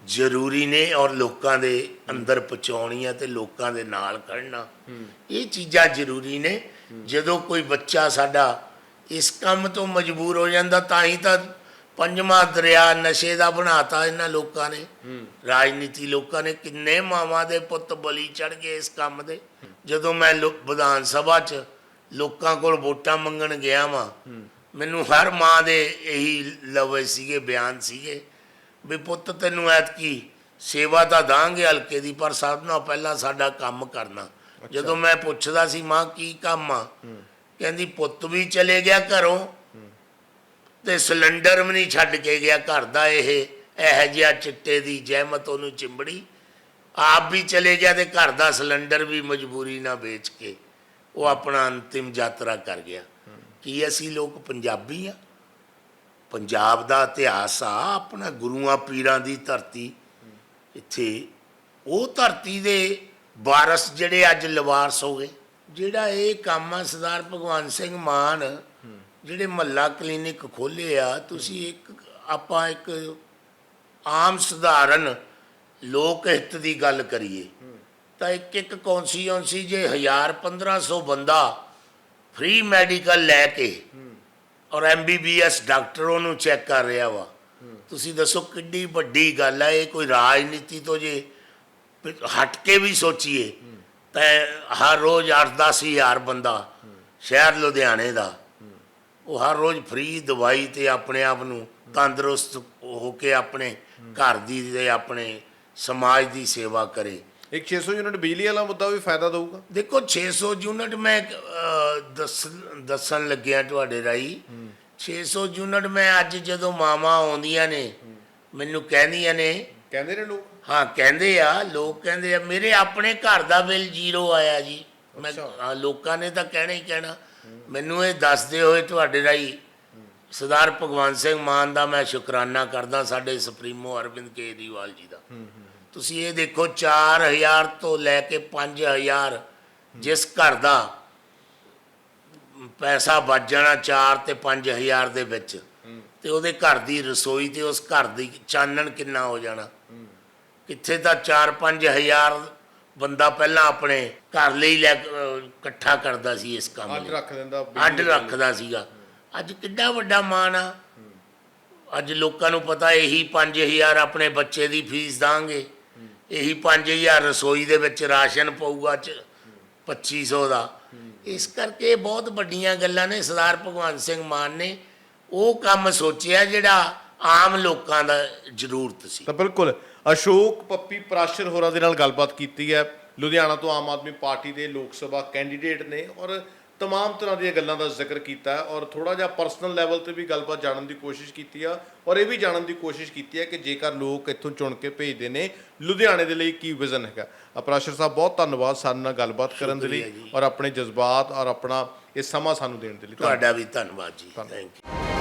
ਜ਼ਰੂਰੀ ਨੇ ਔਰ ਲੋਕਾਂ ਦੇ ਅੰਦਰ ਪਹੁੰਚਾਉਣੀਆਂ ਤੇ ਲੋਕਾਂ ਦੇ ਨਾਲ ਖੜਨਾ। ਇਹ ਚੀਜ਼ਾਂ ਜ਼ਰੂਰੀ ਨੇ। ਜਦੋਂ ਕੋਈ ਬੱਚਾ ਸਾਡਾ ਇਸ ਕੰਮ ਤੋਂ ਮਜਬੂਰ ਹੋ ਜਾਂਦਾ, ਤਾਂ ਹੀ ਤਾਂ ਪੰਜਵਾਂ ਦਰਿਆ ਨਸ਼ੇ ਦਾ ਬਣਾਤਾ ਇਹਨਾਂ ਲੋਕਾਂ ਨੇ। ਰਾਜਨੀਤੀ ਲੋਕਾਂ ਨੇ ਕਿੰਨੇ ਮਾਵਾਂ ਦੇ ਪੁੱਤ ਬਲੀ ਚੜ ਗਏ ਇਸ ਕੰਮ ਦੇ। ਜਦੋਂ ਮੈਂ ਵਿਧਾਨ ਸਭਾ 'ਚ ਲੋਕਾਂ ਕੋਲ ਵੋਟਾਂ ਮੰਗਣ ਗਿਆ ਵਾਂ, ਮੈਨੂੰ ਹਰ ਮਾਂ ਦੇ ਇਹੀ ਲਵੇ ਸੀਗੇ, ਬਿਆਨ ਸੀਗੇ। ਵੀ ਪੁੱਤ ਤੈਨੂੰ ਐਤਕੀ ਸੇਵਾ ਤਾਂ ਦਾਂਗੇ ਹਲਕੇ ਦੀ ਪਰ ਸਭ ਨਾਲੋਂ ਪਹਿਲਾਂ ਸਾਡਾ ਕੰਮ ਕਰਨਾ। ਜਦੋਂ ਮੈਂ ਪੁੱਛਦਾ ਸੀ ਮਾਂ ਕੀ ਕੰਮ ਆ? ਕਹਿੰਦੀ ਪੁੱਤ ਵੀ ਚਲੇ ਗਿਆ ਘਰੋਂ ਤੇ ਸਿਲੰਡਰ ਵੀ ਨਹੀਂ ਛੱਡ ਕੇ ਗਿਆ ਘਰ ਦਾ ਇਹ ਇਹ ਜਿਹਾ ਚਿੱਟੇ ਦੀ ਜਹਿਮਤ ਉਹਨੂੰ ਚਿੰਬੜੀ। ਆਪ ਵੀ ਚਲੇ ਗਿਆ ਤੇ ਘਰ ਦਾ ਸਿਲੰਡਰ ਵੀ ਮਜਬੂਰੀ ਨਾਲ ਵੇਚ ਕੇ ਉਹ ਆਪਣਾ ਅੰਤਿਮ ਯਾਤਰਾ ਕਰ ਗਿਆ। ਕੀ ਅਸੀਂ ਲੋਕ ਪੰਜਾਬੀ ਆ? ਪੰਜਾਬ ਦਾ ਇਤਿਹਾਸ ਆ, ਆਪਣਾ ਗੁਰੂਆਂ ਪੀਰਾਂ ਦੀ ਧਰਤੀ ਇੱਥੇ। ਉਹ ਧਰਤੀ ਦੇ ਵਾਰਸ ਜਿਹੜੇ ਅੱਜ ਲਵਾਰਸ ਹੋ ਗਏ। ਜਿਹੜਾ ਇਹ ਕੰਮ ਆ ਸਰਦਾਰ ਭਗਵਾਨ ਸਿੰਘ ਮਾਨ, ਜਿਹੜੇ ਮਹੱਲਾ ਕਲੀਨਿਕ ਖੋਲੇ ਆ, ਤੁਸੀਂ ਇੱਕ, ਆਪਾਂ ਇੱਕ ਆਮ ਸਧਾਰਨ ਲੋਕ ਹਿੱਤ ਦੀ ਗੱਲ ਕਰੀਏ, ਤਾਂ ਇੱਕ ਇੱਕ ਕੌਂਸਟੀਚੁਐਂਸੀ ਜੇ 1000 1500 ਬੰਦਾ ਫ੍ਰੀ ਮੈਡੀਕਲ ਲੈ ਕੇ ਔਰ ਐਮਬੀਬੀਐਸ ਡਾਕਟਰ ਉਹਨੂੰ ਚੈੱਕ ਕਰ ਰਿਹਾ ਵਾ। ਤੁਸੀਂ ਦੱਸੋ ਕਿੰਨੀ ਵੱਡੀ ਗੱਲ ਹੈ ਇਹ ਕੋਈ ਰਾਜਨੀਤੀ ਤੋਂ ਜੇ ਹਟ ਕੇ ਵੀ ਸੋਚੀਏ, ਤਾਂ ਹਰ ਰੋਜ਼ 8-10 ਹਜ਼ਾਰ ਬੰਦਾ ਸ਼ਹਿਰ ਲੁਧਿਆਣੇ ਦਾ, ਉਹ ਹਰ ਰੋਜ਼ ਫ੍ਰੀ ਦਵਾਈ ਤੇ ਆਪਣੇ ਆਪ ਨੂੰ ਤੰਦਰੁਸਤ ਹੋ ਕੇ ਆਪਣੇ ਘਰ ਦੀ ਤੇ ਆਪਣੇ ਸਮਾਜ ਦੀ ਸੇਵਾ ਕਰੇ। ਇੱਕ 600 ਯੂਨਿਟ ਬਿਜਲੀ ਵਾਲਾ ਮੁੱਦਾ ਵੀ ਫਾਇਦਾ ਦਊਗਾ? ਦੇਖੋ 600 ਯੂਨਿਟ ਮੈਂ ਅਹ, ਦੱਸਣ ਲੱਗਿਆ ਤੁਹਾਡੇ ਰਾਈ 600 ਯੂਨਿਟ ਮੈਂ ਅੱਜ ਜਦੋਂ ਮਾਵਾਂ ਆਉਂਦੀਆਂ ਨੇ ਮੈਨੂੰ ਕਹਿੰਦੀਆਂ ਨੇ ਕਹਿੰਦੇ ਨੇ ਲੋਕ? ਹਾਂ ਕਹਿੰਦੇ ਆ ਲੋਕ ਕਹਿੰਦੇ ਆ ਮੇਰੇ ਆਪਣੇ ਘਰ ਦਾ ਬਿੱਲ ਜ਼ੀਰੋ ਆਇਆ ਜੀ। ਮੈਂ ਲੋਕਾਂ ਨੇ ਤਾਂ ਕਹਿਣਾ ਹੀ ਕਹਿਣਾ। ਮੈਨੂੰ ਇਹ ਦੱਸਦੇ ਹੋਏ ਤੁਹਾਡੇ ਰਾਈ ਸਰਦਾਰ ਭਗਵੰਤ ਸਿੰਘ ਮਾਨ ਦਾ ਮੈਂ ਸ਼ੁਕਰਾਨਾ ਕਰਦਾ ਸਾਡੇ ਸੁਪਰੀਮੋ ਅਰਵਿੰਦ ਕੇਜਰੀਵਾਲ ਜੀ ਦਾ। ਤੁਸੀਂ ਇਹ ਦੇਖੋ 4000 ਤੋਂ ਲੈ ਕੇ 5000 ਜਿਸ ਘਰ ਦਾ ਪੈਸਾ ਬਚ ਜਾਣਾ 4 ਤੇ 5000 ਦੇ ਵਿੱਚ ਤੇ ਉਹਦੇ ਘਰ ਦੀ ਰਸੋਈ ਤੇ ਉਸ ਘਰ ਦੀ ਚਾਨਣ ਕਿੰਨਾ ਹੋ ਜਾਣਾ? ਕਿੱਥੇ ਤਾਂ 4-5000 ਬੰਦਾ ਪਹਿਲਾਂ ਆਪਣੇ ਘਰ ਲਈ ਲੈ ਇਕੱਠਾ ਕਰਦਾ ਸੀ ਇਸ ਕੰਮ ਅੱਡ ਲਈ। ਰੱਖ ਦਿੰਦਾ ਅੱਡ ਰੱਖਦਾ ਸੀਗਾ। ਅੱਜ ਕਿੱਡਾ ਵੱਡਾ ਮਾਣ ਆ। ਅੱਜ ਲੋਕਾਂ ਨੂੰ ਪਤਾ ਇਹੀ 5000 ਆਪਣੇ ਬੱਚੇ ਦੀ ਫੀਸ ਦਾਂਗੇ। ਇਹੀ 5000 ਰਸੋਈ ਦੇ ਵਿੱਚ ਰਾਸ਼ਨ ਪਊਗਾ ਚ 2500 ਦਾ। ਇਸ ਕਰਕੇ ਬਹੁਤ ਵੱਡੀਆਂ ਗੱਲਾਂ ਨੇ, ਸਰਦਾਰ ਭਗਵੰਤ ਸਿੰਘ ਮਾਨ ਨੇ ਉਹ ਕੰਮ ਸੋਚਿਆ ਜਿਹੜਾ ਆਮ ਲੋਕਾਂ ਦਾ ਜ਼ਰੂਰਤ ਸੀ। ਤਾਂ ਬਿਲਕੁਲ, ਅਸ਼ੋਕ ਪੱਪੀ ਪ੍ਰਾਸ਼ਰ ਹੋਰਾਂ ਦੇ ਨਾਲ ਗੱਲਬਾਤ ਕੀਤੀ ਹੈ। ਲੁਧਿਆਣਾ ਤੋਂ ਆਮ ਆਦਮੀ ਪਾਰਟੀ ਦੇ ਲੋਕ ਸਭਾ ਕੈਂਡੀਡੇਟ ਨੇ ਔਰ ਤਮਾਮ ਤਰ੍ਹਾਂ ਦੀਆਂ ਗੱਲਾਂ ਦਾ ਜ਼ਿਕਰ ਕੀਤਾ ਹੈ ਔਰ ਥੋੜਾ ਜਿਹਾ ਪਰਸਨਲ ਲੈਵਲ ਤੇ ਵੀ ਗੱਲਬਾਤ ਜਾਣਨ ਦੀ ਕੋਸ਼ਿਸ਼ ਕੀਤੀ ਆ ਔਰ ਇਹ ਵੀ ਜਾਣਨ ਦੀ ਕੋਸ਼ਿਸ਼ ਕੀਤੀ ਹੈ ਕਿ ਜੇਕਰ ਲੋਕ ਇੱਥੋਂ ਚੁਣ ਕੇ ਭੇਜਦੇ ਨੇ ਲੁਧਿਆਣੇ ਦੇ ਲਈ ਕੀ ਵਿਜ਼ਨ ਹੈਗਾ ਅਪਰਾਸ਼ਰ ਸਾਹਿਬ ਬਹੁਤ ਧੰਨਵਾਦ ਸਾਡੇ ਨਾਲ ਗੱਲਬਾਤ ਕਰਨ ਦੇ ਲਈ। ਔਰ ਆਪਣੇ ਜਜ਼ਬਾਤ ਔਰ ਆਪਣਾ ਇਹ ਸਮਾਂ ਸਾਨੂੰ ਦੇਣ ਦੇ ਲਈ। ਤੁਹਾਡਾ ਵੀ ਧੰਨਵਾਦ ਜੀ ਥੈਂਕ ਯੂ